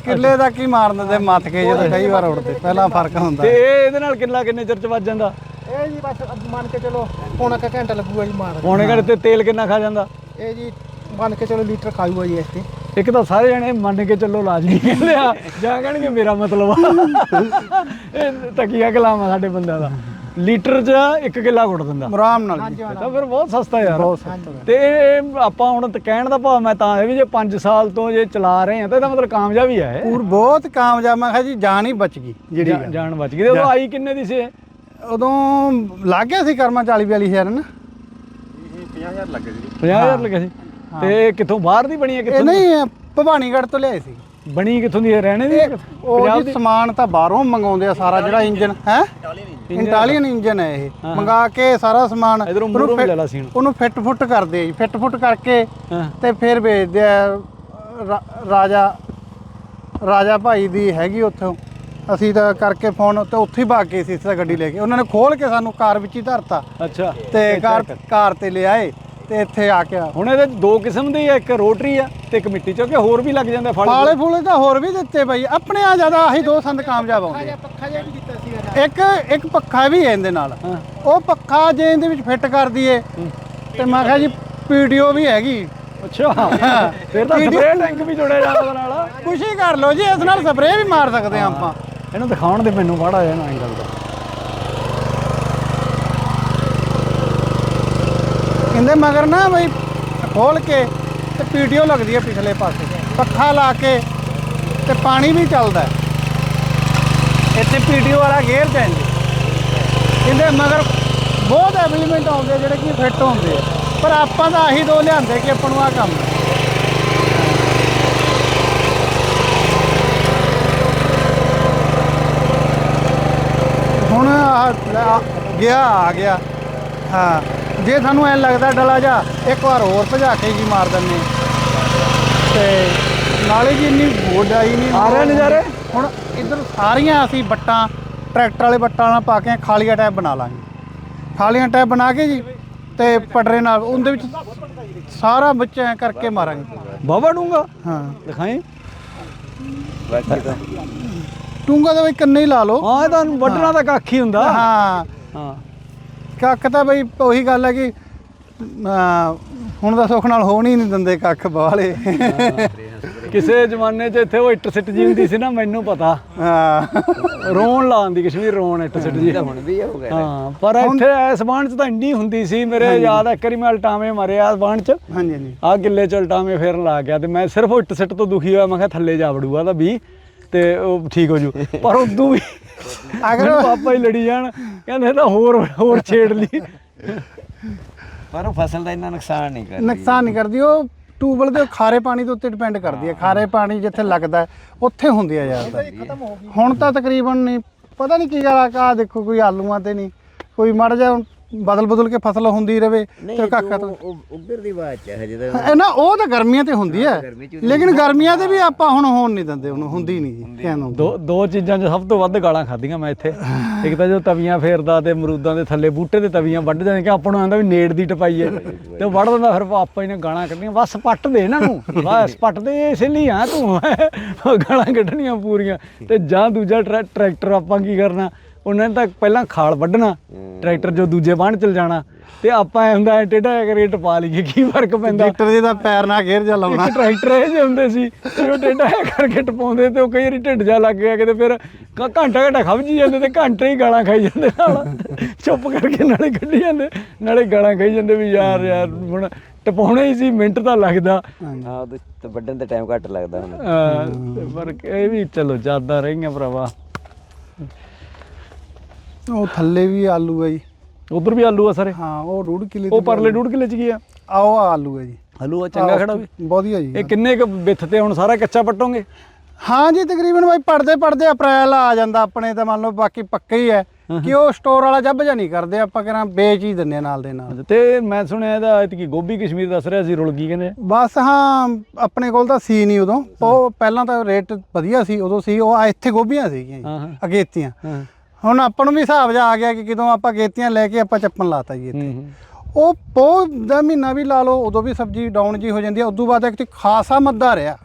ਕਿੱਲੇ ਦਾ ਕੀ ਮਾਰ ਦਿੰਦੇ ਮੱਥ ਕੇ ਜਦੋਂ ਕਈ ਵਾਰ ਉੜਦੇ ਪਹਿਲਾਂ ਫ਼ਰਕ ਹੁੰਦਾ। ਤੇ ਇਹ ਇਹਦੇ ਨਾਲ ਕਿੰਨਾ ਕਿੰਨੇ ਚਿਰ ਚ ਵੱਜ ਜਾਂਦਾ? ਇਹ ਜੀ ਬਸ ਮੰਨ ਕੇ ਚਲੋ ਪੌਣਾ ਕੁ ਘੰਟਾ ਲੱਗੂਗਾ ਜੀ ਮਾਰ ਪੌਣੇ ਘੰਟੇ ਤੇ ਤੇਲ ਕਿੰਨਾ ਖਾ ਜਾਂਦਾ? ਇਹ ਜੀ ਮੰਨ ਕੇ ਚਲੋ ਲੀਟਰ ਖਾਊਗਾ ਜੀ ਇਸ ਤੇ ਇੱਕ ਤਾਂ ਸਾਰੇ ਜਣੇ ਮੰਨ ਕੇ ਚੱਲੋ ਲਾਜ਼ਮੀ ਕਹਿੰਦੇ ਆ। ਜਾਂ ਕਹਿਣਗੇ ਮੇਰਾ ਮਤਲਬ ਆ। ਇਹ ਤਕੀਆ ਕਲਾਮ ਆ ਸਾਡੇ ਬੰਦਿਆਂ ਦਾ। ਲੀਟਰ ਚ 1 ਕਿੱਲਾ ਕੁੱਟ ਦਿੰਦਾ। ਆਰਾਮ ਨਾਲ ਜੀ ਤਾਂ ਫਿਰ ਬਹੁਤ ਸਸਤਾ ਯਾਰ। ਬਹੁਤ ਸਸਤਾ ਤੇ ਇਹ ਆਪਾਂ ਹੁਣ ਤਾਂ ਕਹਿਣ ਦਾ ਭਾਵ ਮੈਂ ਤਾਂ ਇਹ ਵੀ ਜੇ 5 ਸਾਲ ਤੋਂ ਜੇ ਚਲਾ ਰਹੇ ਆ ਤਾਂ ਇਹਦਾ ਮਤਲਬ ਕਾਮਯਾਬ ਹੀ ਹੈ ਪੂਰ ਬਹੁਤ ਕਾਮਯਾਬ ਮੈਂ ਕਿਹਾ ਜੀ ਜਾਨ ਹੀ ਬਚ ਗਈ ਜਿਹੜੀ ਜਾ- ਜਾਨ ਬਚ ਗਈ। ਤੇ ਉਦੋਂ ਆਈ ਕਿੰਨੇ ਦੀ ਸੀ ਇਹ? ਉਦੋਂ ਲੱਗ ਗਿਆ ਸੀ ਕਰਮਾ 40 42 ਹਜ਼ਾਰ ਨਾ? 50000 ਲੱਗੇ ਸੀ। ਤੇ ਕਿੱਥੋਂ ਬਾਹਰ ਦੀ ਬਣੀ ਹੈ ਇਹ ਕਿੱਥੋਂ ਨਹੀਂ ਭਵਾਨੀਗੜ੍ਹ ਤੋਂ ਲਿਆਏ ਸੀ। ਬਣੀ ਕਿੱਥੋਂ ਦੀ ਹੈ? ਰਹਿਣੇ ਦੀ ਹੈ? ਉਹ ਜੀ ਸਮਾਨ ਤਾਂ ਬਾਹਰੋਂ ਮੰਗਾਉਂਦੇ ਆ ਸਾਰਾ ਜਿਹੜਾ ਇੰਜਨ ਹੈ। ਇੰਟਾਲੀਅਨ ਇੰਜਨ ਹੈ ਇਹ। ਮੰਗਾ ਕੇ ਸਾਰਾ ਸਮਾਨ ਇਧਰੋਂ ਉਹਨੂੰ ਮੂਰੋਂ ਵੀ ਫਿ- ਲੈ ਲਾ ਸੀਨ। ਉਹਨੂੰ ਫਿੱਟ ਫੁੱਟ ਕਰਦੇ ਆ ਜੀ ਫਿੱਟ ਫੁੱਟ ਕਰਕੇ ਤੇ ਫਿਰ ਵੇਚਦੇ ਆ ਰਾਜਾ ਰਾਜਾ ਭਾਈ ਦੀ ਹੈਗੀ ਉੱਥੋਂ। ਅਸੀਂ ਤਾਂ ਕਰਕੇ ਫੋਨ ਤੇ ਉੱਥੇ ਹੀ ਭਾਗ ਗਏ ਸੀ ਇਸ ਤਰ੍ਹਾਂ ਗੱਡੀ ਲੈ ਕੇ। ਉਹਨਾਂ ਨੇ ਖੋਲ ਕੇ ਸਾਨੂੰ ਕਾਰ ਵਿੱਚ ਹੀ ਧਰਤਾ। ਅੱਛਾ। ਤੇ ਕਾਰ। ਕਾਰ ਤੇ ਲਿਆਏ। ਤੇ ਇੱਥੇ ਆ ਕੇ ਹੁਣ ਇਹਦੇ ਦੋ ਕਿਸਮ ਦੇ ਆ ਇੱਕ ਰੋਟਰੀ ਆ ਤੇ ਇੱਕ ਮਿੱਟੀ ਚੋਂ ਕਿ ਹੋਰ ਵੀ ਲੱਗ ਜਾਂਦੇ ਫਲ। ਫਾਲੇ ਫੂਲੇ ਤਾਂ ਹੋਰ ਵੀ ਦਿੱਤੇ ਬਈ। ਆਪਣੇ ਆ ਜ਼ਿਆਦਾ ਆਹੀ ਦੋ ਸੰਦ ਕਾਮਯਾਬ ਆਉਂਦੇ ਆ। ਪੱਖਾ ਜਿਹਾ ਵੀ ਦਿੱਤਾ ਸੀ ਇੱਕ ਇੱਕ ਪੱਖਾ ਵੀ ਹੈ ਇਹਦੇ ਨਾਲ। ਉਹ ਪੱਖਾ ਜੇ ਇਹਦੇ ਵਿੱਚ ਫਿੱਟ ਕਰ ਦਈਏ ਤੇ ਮੈਂ ਕਿਹਾ ਜੀ ਪੀਡੀਓ ਵੀ ਹੈਗੀ। ਅੱਛਾ। ਫਿਰ ਤਾਂ ਸਪਰੇਅ ਟੈਂਕ ਵੀ ਜੁੜਿਆ ਜਾਂਦਾ ਨਾਲ। ਕੁਛ ਹੀ ਕਰ ਲਓ ਜੀ ਇਸ ਨਾਲ ਸਪਰੇਅ ਵੀ ਮਾਰ ਸਕਦੇ ਆ ਆਪਾਂ। ਇਹਨੂੰ ਦਿਖਾਉਣ ਦੇ ਮੈਨੂੰ ਬੜਾ ਜਾਣਾ ਐਂਗਲ ਦਾ ਇਹਦੇ ਮਗਰ ਨਾ ਬਈ ਖੋਲ ਕੇ ਤੇ ਪੀਡੀਓ ਲੱਗਦੀ ਹੈ ਪਿਛਲੇ ਪਾਸੇ। ਪੱਖਾ ਲਾ ਕੇ ਤੇ ਪਾਣੀ ਵੀ ਚੱਲਦਾ ਹੈ। ਇੱਥੇ ਪੀਡੀਓ ਵਾਲਾ ਗੇਅਰ ਜਾਂਦੇ ਇਹਦੇ ਮਗਰ ਬਹੁਤ ਐਵਲੀਮੈਂਟ ਆਉਂਦੇ ਜਿਹੜੇ ਕਿ ਫਿੱਟ ਹੁੰਦੇ ਆ। ਪਰ ਆਪਾਂ ਤਾਂ ਆਹੀ ਦੋ ਲਿਆਂਦੇ ਕਿ ਆਪਾਂ ਨੂੰ ਆ ਕੰਮ ਹੁਣ ਆ- ਗਿਆ, ਆ ਗਿਆ। ਹਾਂ। ਜੇ ਸਾਨੂੰ ਐ ਲੱਗਦਾ ਡਲਾ ਜਾ ਇੱਕ ਵਾਰ ਹੋਰ ਭਜਾ ਕੇ ਜੀ ਮਾਰ ਦਿੰਨੇ ਤੇ ਨਾਲੇ ਜੀ ਇੰਨੀ ਗੋਡਾਈ ਨਹੀਂ। ਆ ਰਹੇ ਨਜ਼ਾਰੇ? ਹੁਣ ਇੱਧਰ ਸਾਰੀਆਂ ਅਸੀਂ ਬੱਟਾਂ ਟਰੈਕਟਰ ਵਾਲੇ ਬੱਟਾਂ ਨਾਲ ਪਾ ਕੇ ਖਾਲੀਆ ਟੈਬ ਬਣਾ ਲਾਂਗੇ। ਖਾਲੀਆਂ ਟੈਬ ਬਣਾ ਕੇ ਜੀ ਤੇ ਪਟਰੇ ਨਾਲ ਉਹਦੇ ਵਿੱਚ ਸਾਰਾ ਵਿੱਚ ਐ ਕਰਕੇ ਮਾਰਾਂਗੇ। ਬਾਬਾ ਡੂੰਗਾ ਹਾਂ। ਦਿਖਾਈ? ਟੂੰਗਾ ਤਾਂ ਬਈ ਕੰਨੇ ਹੀ ਲਾ ਲਓ। ਹਾਂ ਇਹ ਤਾਂ ਵੱਢਣਾ ਤਾਂ ਕੱਖ ਹੀ ਹੁੰਦਾ। ਹਾਂ। ਹਾਂ। ਕੱਖ ਤਾਂ ਬਈ ਉਹੀ ਗੱਲ ਹੈ ਕਿ ਹੁਣ ਤਾਂ ਸੁੱਖ ਨਾਲ ਹੋਣ ਹੀ ਨਹੀਂ ਦਿੰਦੇ ਕੱਖ ਬਾਲੇ ਕਿਸੇ ਜ਼ਮਾਨੇ 'ਚ ਇੱਥੇ ਉਹ ਇੱਟ ਸਿੱਟ ਜੀ ਹੁੰਦੀ ਸੀ ਨਾ ਮੈਨੂੰ ਪਤਾ। ਹਾਂ। ਰੋਣ ਲਾਉਂਦੀ ਕਸ਼ਮੀਰ ਰੋਣ ਇੱਟ ਸਿੱਟ ਜੀ ਤਾਂ ਹੁਣ ਵੀ ਹੋ ਗਿਆ। ਹਾਂ ਪਰ ਇੱਥੇ ਇਸ ਬਾਣ 'ਚ ਤਾਂ ਇੰਨੀ ਹੁੰਦੀ ਸੀ ਮੇਰੇ ਯਾਦ ਆ ਇੱਕ ਵਾਰੀ ਮੈਂ ਅਲਟਾਵੇਂ ਮਾਰਿਆ ਇਸ ਬਾਣ 'ਚ। ਹਾਂਜੀ ਹਾਂਜੀ। ਆ ਗਿੱਲੇ ਚ ਉਲਟਾਵੇਂ ਫੇਰਨ ਲੱਗ ਗਿਆ ਤੇ ਮੈਂ ਸਿਰਫ ਉਹ ਇੱਟ ਸਿੱਟ ਤੋਂ ਦੁਖੀ ਹੋਇਆ ਮੈਂ ਕਿਹਾ ਥੱਲੇ ਜਾ ਵੜੂਗਾ ਤਾਂ ਵੀ। ਤੇ ਉਹ ਠੀਕ ਹੋ ਜੂ। ਪਰ ਉਦੋਂ ਵੀ ਅਗਰ ਪਾਪਾ ਹੀ ਲੜੀ ਜਾਣ ਕਹਿੰਦੇ ਤਾਂ ਹੋਰ ਹੋਰ ਛੇੜ ਲਈ। ਪਰ ਉਹ ਫਸਲ ਦਾ ਇੰਨਾ ਨੁਕਸਾਨ ਨਹੀਂ ਕਰਦੀ। ਨੁਕਸਾਨ ਨਹੀਂ ਕਰਦੀ ਉਹ ਟੂਬਲ ਦੇ ਖਾਰੇ ਪਾਣੀ ਦੇ ਉੱਤੇ ਡਿਪੈਂਡ ਕਰਦੀ ਹੈ। ਖਾਰੇ ਪਾਣੀ ਜਿੱਥੇ ਲੱਗਦਾ ਉੱਥੇ ਹੁੰਦੀ ਆ ਯਾਰ ਹੁਣ ਤਾਂ ਤਕਰੀਬਨ ਨਹੀਂ ਪਤਾ ਨਹੀਂ ਕੀ ਗੱਲ ਆ ਆਹ ਦੇਖੋ ਕੋਈ ਆਲੂਆਂ ਤੇ ਨਹੀਂ ਕੋਈ ਮੜ ਜਾ ਬਦਲ ਬਦਲ ਕੇ ਫਸਲ ਹੁੰਦੀ ਰਵੇ ਤੇ ਕੱਖਾ ਤੋਂ ਉੱਧਰ ਦੀ ਬਾਤ ਚ ਹਜੇ ਤਾਂ। ਇਹ ਨਾ ਉਹ ਤਾਂ ਗਰਮੀਆਂ ਤੇ ਹੁੰਦੀ ਹੈ ਲੇਕਿਨ ਗਰਮੀਆਂ ਤੇ ਵੀ ਆਪਾਂ ਹੁਣ ਹੋਣ ਨਹੀਂ ਦਿੰਦੇ ਉਹਨੂੰ ਹੁੰਦੀ ਨਹੀਂ ਜੀ ਕਹਿਣ ਨੂੰ। ਦੋ ਦੋ ਚੀਜ਼ਾਂ 'ਚ ਸਭ ਤੋਂ ਵੱਧ ਗਾਲਾਂ ਖਾਧੀਆਂ ਮੈਂ ਇੱਥੇ। ਇੱਕ ਤਾਂ ਜੋ ਤਵੀਆਂ ਫੇਰਦਾ ਤੇ ਅਮਰੂਦਾਂ ਦੇ ਥੱਲੇ ਬੂਟੇ ਤੇ ਤਵੀਆਂ ਵੱਢ ਜਾਂਦੇ ਕਿ ਆਪਾਂ ਨੂੰ ਆਂਦਾ ਵੀ ਨੇੜ ਦੀ ਟਪਾਈਏ ਤੇ ਉਹ ਵੱਢ ਦਿੰਦਾ ਫਿਰ ਪਾਪਾ ਹੀ ਨੇ ਗਾਲਾਂ ਕੱਢੀਆਂ ਬਸ ਪੱਟ ਦੇ ਇਹਨਾਂ ਨੂੰ। ਬਸ ਪੱਟ ਦੇ ਇਸ ਲਈ ਆ ਤੂੰ। ਉਹ ਗਾਲਾਂ ਕੱਢਣੀਆਂ ਪੂਰੀਆਂ। ਤੇ ਜਾਂ ਦੂਜਾ ਟਰੈ- ਟਰੈਕਟਰ ਆਪਾਂ ਕੀ ਕਰਨਾ? ਉਹਨਾਂ ਨੇ ਤਾਂ ਪਹਿਲਾਂ ਖਾਲ ਵੱਢਣਾ ਟਰੈਕਟਰ ਜੋ ਦੂਜੇ ਬਾਣ ਚਲ ਜਾਣਾ ਤੇ ਆਪਾਂ ਐ ਹੁੰਦਾ ਐ ਟੇਢਾ ਕਰਕੇ ਟਪਾ ਲਈਏ ਕੀ ਫ਼ਰਕ ਪੈਂਦਾ? ਟਰੈਕਟਰ ਦੇ ਤਾਂ ਪੈਰ ਨਾਲ ਘੇਰ ਜਾ ਲਾਉਣਾ। ਇੱਕ ਟਰੈਕਟਰ ਇਹ ਜਿਹੇ ਹੁੰਦੇ ਸੀ ਤੇ ਉਹ ਟੇਢਾ ਜਿਹਾ ਕਰਕੇ ਟਪਾਉਂਦੇ ਤੇ ਉਹ ਕਈ ਵਾਰੀ ਢਿੱਡ ਜਾ ਲੱਗ ਗਿਆ ਕਿਤੇ ਫਿਰ ਘੰਟਾ ਘੰਟਾ ਖਵਜੀ ਜਾਂਦੇ ਤੇ ਘੰਟੇ ਹੀ ਗਾਲਾਂ ਖਾਈ ਜਾਂਦੇ ਨਾਲ। ਚੁੱਪ ਕਰਕੇ ਨਾਲੇ ਕੱਢੀ ਜਾਂਦੇ ਨਾਲੇ ਗਾਲਾਂ ਖਾਈ ਜਾਂਦੇ ਵੀ ਯਾਰ ਯਾਰ ਹੁਣ ਟਪਾਉਣਾ ਹੀ ਸੀ ਮਿੰਟ ਤਾਂ ਲੱਗਦਾ। ਹਾਂ ਤਾਂ ਵੱਢਣ ਤੇ ਟਾਈਮ ਘੱਟ ਲੱਗਦਾ ਹੁਣ। ਪਰ ਇਹ ਵੀ ਚਲੋ ਜ਼ਿਆਦਾ ਰਹੀਆਂ ਭਰਾਵਾ। ਉਹ ਥੱਲੇ ਵੀ ਆਲੂ ਹੈ ਜੀ। ਉਧਰ ਵੀ ਆਲੂ ਆ ਸਾਰੇ? ਹਾਂ ਉਹ ਡੂਢ ਕਿਲੇ ਉਹ ਪਰਲੇ ਡੂਢ ਕਿਲੇ ਚ ਕੀ ਆ? ਆਓ ਆਲੂ ਹੈ ਜੀ। ਹਲੂਆ ਚੰਗਾ ਖੜਾ ਵੀ। ਵਧੀਆ ਜੀ। ਇਹ ਕਿੰਨੇ ਕੁ ਵਿੱਥ ਤੇ ਹੁਣ ਸਾਰਾ ਕੱਚਾ ਪੱਟੋਗੇ? ਹਾਂ ਜੀ ਤਕਰੀਬਨ ਬਾਈ ਪੜਦੇ ਪੜਦੇ ਅਪ੍ਰੈਲ ਆ ਜਾਂਦਾ ਆਪਣੇ ਤਾਂ ਮੰਨ ਲਓ ਬਾਕੀ ਪੱਕਾ ਹੀ ਹੈ ਕਿ ਉਹ ਸਟੋਰ ਵਾਲਾ ਜੱਬ ਜਾਂ ਨਹੀਂ ਕਰਦੇ ਆਪਾਂ ਕਿਹੜਾ ਵੇਚ ਹੀ ਦਿੰਨੇ ਆ ਨਾਲ ਦੇ ਨਾਲ। ਤੇ ਮੈਂ ਸੁਣਿਆ ਇਹਦਾ ਐਤਕੀ ਗੋਭੀ ਕਸ਼ਮੀਰ ਦੱਸ ਰਿਹਾ ਸੀ ਰੁਲ ਗਈ ਕਹਿੰਦੇ। ਬਸ ਹਾਂ ਆਪਣੇ ਕੋਲ ਤਾਂ ਸੀ ਨਹੀਂ ਉਦੋਂ। ਉਹ ਪਹਿਲਾਂ ਤਾਂ ਰੇਟ ਵਧੀਆ ਸੀ ਉਦੋਂ ਸੀ ਉਹ ਆ ਇੱਥੇ ਗੋਭੀਆਂ ਸੀਗੀਆਂ ਅਗੇਤੀਆਂ। ਹੁਣ ਆਪਾਂ ਨੂੰ ਵੀ ਹਿਸਾਬ ਜਾ ਆ ਗਿਆ ਕਿ ਕਿਦੋਂ ਆਪਾਂ ਅਗੇਤੀਆਂ ਲੈ ਕੇ ਆਪਾਂ ਚੱਪਣ ਲਾਤਾ ਜੀ ਇੱਥੇ। ਉਹ ਪੋ ਦਾ ਮਹੀਨਾ ਵੀ ਲਾ ਲਓ ਉਦੋਂ ਵੀ ਸਬਜ਼ੀ ਡਾਊਨ ਜੀ ਹੋ ਜਾਂਦੀ ਹੈ ਉਦੋਂ ਬਾਅਦ ਇੱਕ ਖਾਸਾ ਮੱਦਾ ਰਿਹਾ।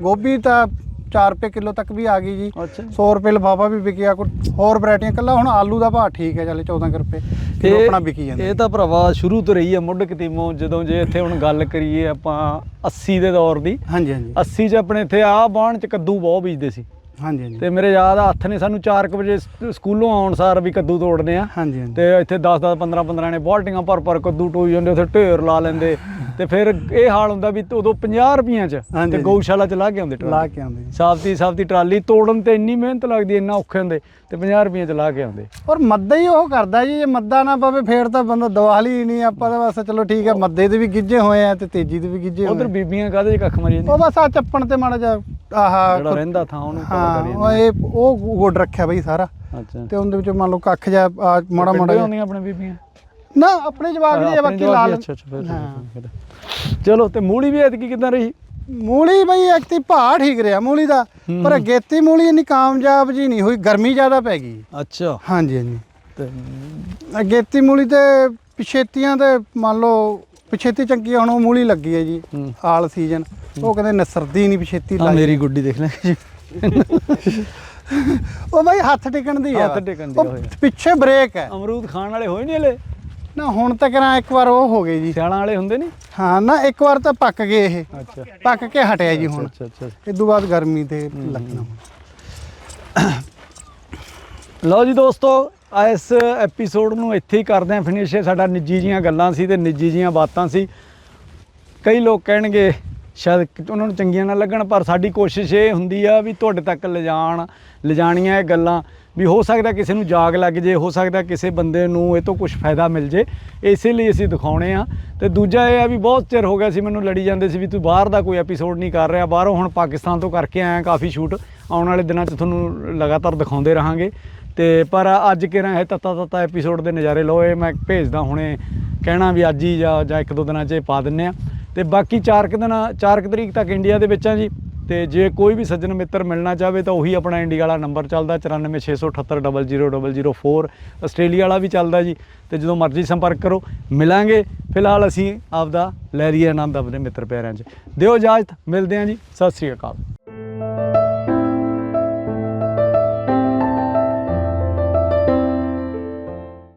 ਗੋਭੀ ਤਾਂ 4 ਰੁਪਏ ਕਿਲੋ ਤੱਕ ਵੀ ਆ ਗਈ ਜੀ। ਅੱਛਾ 100 ਰੁਪਏ ਲਫਾਫਾ ਵੀ ਵਿਕਿਆ ਕੋਈ ਹੋਰ ਵੈਰਾਈਟੀਆਂ ਕੱਲਾ ਹੁਣ ਆਲੂ ਦਾ ਭਾਅ ਠੀਕ ਹੈ ਚੱਲੇ 14 ਕੁ ਰੁਪਏ ਕਿਲੋ ਆਪਣਾ ਵਿਕੀ ਜਾਂਦਾ। ਇਹ ਤਾਂ ਭਰਾਵਾ ਸ਼ੁਰੂ ਤੋਂ ਰਹੀ ਹੈ ਮੁੱਢ ਕਤੀਮੋਂ ਜਦੋਂ ਜੇ ਇੱਥੇ ਹੁਣ ਗੱਲ ਕਰੀਏ ਆਪਾਂ 80 ਦੇ ਦੌਰ ਦੀ ਹਾਂਜੀ ਹਾਂਜੀ। 80 ਚ ਆਪਣੇ ਇੱਥੇ ਆਹ ਬਾਣ ਚ ਕੱਦੂ ਬਹੁਤ ਬੀਜਦੇ ਸੀ। ਹਾਂਜੀ ਹਾਂਜੀ। ਤੇ ਮੇਰੇ ਯਾਦ ਆ ਹੱਥ ਨੇ ਸਾਨੂੰ 4 ਵਜੇ ਸ- ਸਕੂਲੋਂ ਆਉਣ ਸਾਰ ਵੀ ਕੱਦੂ ਤੋੜਦੇ ਆ। ਹਾਂਜੀ ਹਾਂਜੀ। ਤੇ ਇੱਥੇ 10 10 15 15 ਨੇ ਬਾਲਟੀਆਂ ਭਰ ਭਰ ਕੱਦੂ ਟੋਈ ਜਾਂਦੇ ਉੱਥੇ ਢੇਰ ਲਾ ਲੈਂਦੇ। ਤੇ ਫਿਰ ਇਹ ਹਾਲ ਹੁੰਦਾ ਵੀ ਉਦੋਂ 50 ਰੁਪਈਆਂ ਚ ਹਾਂਜੀ, ਤੇ। ਗਊਸ਼ਾਲਾ ਚ ਲਾ ਕੇ ਆਉਂਦੇ ਲਾ ਕੇ ਆਉਂਦੇ ਜੀ। ਸਾਫਤੀ ਸਾਫਤੀ ਟਰਾਲੀ ਤੋੜਨ ਤੇ ਇੰਨੀ ਮਿਹਨਤ ਲੱਗਦੀ ਇੰਨਾ ਔਖੇ ਹੁੰਦੇ ਤੇ 50 ਰੁਪਈਆਂ ਚ ਲਾ ਕੇ ਆਉਂਦੇ। ਔਰ ਮੱਦਾ ਹੀ ਉਹ ਕਰਦਾ ਜੀ ਜੇ ਮੱਦਾ ਨਾ ਪਵੇ ਫੇਰ ਤਾਂ ਬੰਦਾ ਦਵਾਲੀ ਨਹੀਂ ਆਪਾਂ ਤਾਂ ਬਸ ਚਲੋ ਠੀਕ ਹੈ ਮੱਦੇ ਦੇ ਵੀ ਗਿੱਜੇ ਹੋਏ ਆ ਤੇ ਤੇਜੀ ਦੇ ਵੀ ਗਿੱਜੇ ਉਧਰ ਬੀਬੀਆਂ ਕਾਹਦੇ ਚ ਕੱਖ ਮਰੀ ਆ। ਉਹ ਬਸ ਆ ਚੱਪਣ ਤੇ ਮਾੜਾ ਜਿਹਾ ਆਹ ਜਿਹੜਾ ਰਹਿੰਦਾ ਥਾਂ ਉਹਨੂੰ ਕਵਰ ਹਾਂ ਕਰੀ ਉਹ ਇਹ ਉਹ ਗੁੱਡ ਰੱਖਿਆ ਬਈ ਸਾਰਾ। ਅੱਛਾ। ਤੇ ਉਹਦੇ ਵਿੱਚ ਮੰਨ ਲਓ ਕੱਖ ਜਾ ਮਾੜਾ ਮਾੜਾ ਜਿਹਾ। ਆਉਂਦੀਆਂ ਆਪਣੇ ਬੀਬੀਆਂ? ਨਾ ਆਪਣੇ ਜਵਾਬ ਨਹੀਂ ਬਾਕੀ ਲਾਲ ਵੀ ਅੱਛਾ ਅੱਛਾ ਫਿਰ ਠੀਕ ਹੈ, ਫਿਰ। ਚਲੋ ਤੇ ਮੂਲੀ ਵੀ ਐਤਕੀ ਕਿਦਾਂ ਰਹੀ? ਮੂਲੀ ਬਈ ਐਕਤੀ ਭਾਅ ਠੀਕ ਰਿਹਾ ਮੂਲੀ ਦਾ ਪਰ ਅਗੇਤੀ ਮੂਲੀ ਇੰਨੀ ਕਾਮਯਾਬ ਜੀ ਨਹੀਂ ਹੋਈ ਗਰਮੀ ਜ਼ਿਆਦਾ ਪੈ ਗਈ। ਅੱਛਾ। ਹਾਂਜੀ ਹਾਂਜੀ। ਤੇ ਅਗੇਤੀ ਮੂਲੀ ਤੇ ਪਿਛੇਤੀਆਂ ਤੇ ਮੰਨ ਲਓ ਪਿਛੇਤੀ ਚੰਗੀ ਹੁਣ ਉਹ ਮੂਲੀ ਲੱਗੀ ਹੈ ਜੀ ਹੂੰ। ਆਲ ਸੀਜ਼ਨ ਉਹ ਕਹਿੰਦੇ ਨਸਰਦੀ ਨਹੀਂ ਪਿਛੇਤੀ ਆ ਲਾਈ ਮੇਰੀ ਗੁੱਡੀ ਦੇਖ ਲੈ। ਜੀ ਉਹ ਬਈ ਹੱਥ ਟਿਕਣ ਦੀ ਆ। ਹੱਥ ਟਿਕਣ ਦੀ ਉਹ ਹੋਇਆ। ਪਿੱਛੇ ਬ੍ਰੇਕ ਹੈ। ਅਮਰੂਦ ਖਾਣ ਵਾਲੇ ਹੋਏ ਨਹੀਂ ਹਲੇ। ਨਾ ਹੁਣ ਤੱਕ ਨਾ ਇੱਕ ਵਾਰ ਉਹ ਹੋ ਗਏ ਜੀ। ਸਿਆਲਾਂ ਵਾਲੇ ਹੁੰਦੇ ਨਹੀਂ? ਹਾਂ ਨਾ ਇੱਕ ਵਾਰ ਤਾਂ ਪੱਕ ਗਏ ਇਹ। ਅੱਛਾ। ਪੱਕ ਕੇ ਹਟਿਆ ਜੀ ਹੁਣ। ਅੱਛਾ ਅੱਛਾ ਇਸ ਤੋਂ ਬਾਅਦ ਗਰਮੀ ਤੇ ਲੱਗਣਾ। ਲਓ ਜੀ ਦੋਸਤੋ ਆ ਇਸ ਐਪੀਸੋਡ ਨੂੰ ਇੱਥੇ ਹੀ ਕਰਦੇ ਹਾਂ ਫਿਨਿਸ਼ ਇਹ ਸਾਡਾ ਨਿੱਜੀ ਜੀਆਂ ਗੱਲਾਂ ਸੀ ਤੇ ਨਿੱਜੀ ਜੀਆਂ ਬਾਤਾਂ ਸੀ। ਕਈ ਲੋਕ ਕਹਿਣਗੇ ਸ਼ਾਇਦ ਉਹਨਾਂ ਨੂੰ ਚੰਗੀਆਂ ਨਾ ਲੱਗਣ, ਪਰ ਸਾਡੀ ਕੋਸ਼ਿਸ਼ ਇਹ ਹੁੰਦੀ ਆ ਵੀ ਤੁਹਾਡੇ ਤੱਕ ਲਿਜਾਣ, ਲਿਜਾਣੀਆਂ ਇਹ ਗੱਲਾਂ ਵੀ ਹੋ ਸਕਦਾ ਕਿਸੇ ਨੂੰ ਜਾਗ ਲੱਗ ਜੇ, ਹੋ ਸਕਦਾ ਕਿਸੇ ਬੰਦੇ ਨੂੰ ਇਹ ਤੋਂ ਕੁਝ ਫਾਇਦਾ ਮਿਲ ਜੇ, ਇਸੇ ਲਈ ਅਸੀਂ ਦਿਖਾਉਣੇ ਆ। ਤੇ ਦੂਜਾ ਇਹ ਆ ਵੀ ਬਹੁਤ ਚਿਰ ਹੋ ਗਿਆ ਸੀ ਮੈਨੂੰ ਲੜੀ ਜਾਂਦੇ ਸੀ ਵੀ ਤੂੰ ਬਾਹਰ ਦਾ ਕੋਈ ਐਪੀਸੋਡ ਨਹੀਂ ਕਰ ਰਿਹਾ, ਬਾਹਰੋਂ ਹੁਣ ਪਾਕਿਸਤਾਨ ਤੋਂ ਕਰਕੇ ਆਇਆ ਕਾਫੀ ਸ਼ੂਟ ਆਉਣ ਵਾਲੇ ਦਿਨਾਂ 'ਚ ਤੁਹਾਨੂੰ ਲਗਾਤਾਰ ਦਿਖਾਉਂਦੇ ਰਹਾਂਗੇ। ਤੇ ਪਰ ਅੱਜ ਕਿਹੜਾ ਹੈ ਤੱਤਾ ਤੱਤਾ ਐਪੀਸੋਡ ਦੇ ਨਜ਼ਾਰੇ ਲਓ, ਇਹ ਮੈਂ ਭੇਜਦਾ ਹੁਣੇ ਕਹਿਣਾ ਵੀ ਅੱਜ ਹੀ ਜਾਂ ਜਾਂ ਇੱਕ ਦੋ ਦਿਨਾਂ 'ਚ ਇਹ ਪਾ ਦਿੰਨੇ ਆ। ਤੇ ਬਾਕੀ 4 ਕੁ ਦਿਨ 4 ਕੁ ਤਰੀਕ ਤੱਕ ਇੰਡੀਆ ਦੇ ਵਿੱਚ ਆ ਜੀ। ਤੇ ਜੇ ਕੋਈ ਵੀ ਸੱਜਣ ਮਿੱਤਰ ਮਿਲਣਾ ਚਾਹਵੇ ਤਾਂ ਉਹੀ ਆਪਣਾ ਇੰਡੀਆ ਵਾਲਾ ਨੰਬਰ ਚੱਲਦਾ 9468800004 ਆਸਟ੍ਰੇਲੀਆ ਵਾਲਾ ਵੀ ਚੱਲਦਾ ਜੀ। ਤੇ ਜਦੋਂ ਮਰਜ਼ੀ ਸੰਪਰਕ ਕਰੋ, ਮਿਲਾਂਗੇ। ਫਿਲਹਾਲ ਅਸੀਂ ਆਪਦਾ ਲੈ ਲਈਏ ਆਨੰਦ ਆਪਣੇ ਮਿੱਤਰ ਪਿਆਰਿਆਂ 'ਚ। ਦਿਓ ਇਜਾਜ਼ਤ, ਮਿਲਦੇ ਹਾਂ ਜੀ। ਸਤਿ ਸ੍ਰੀ ਅਕਾਲ।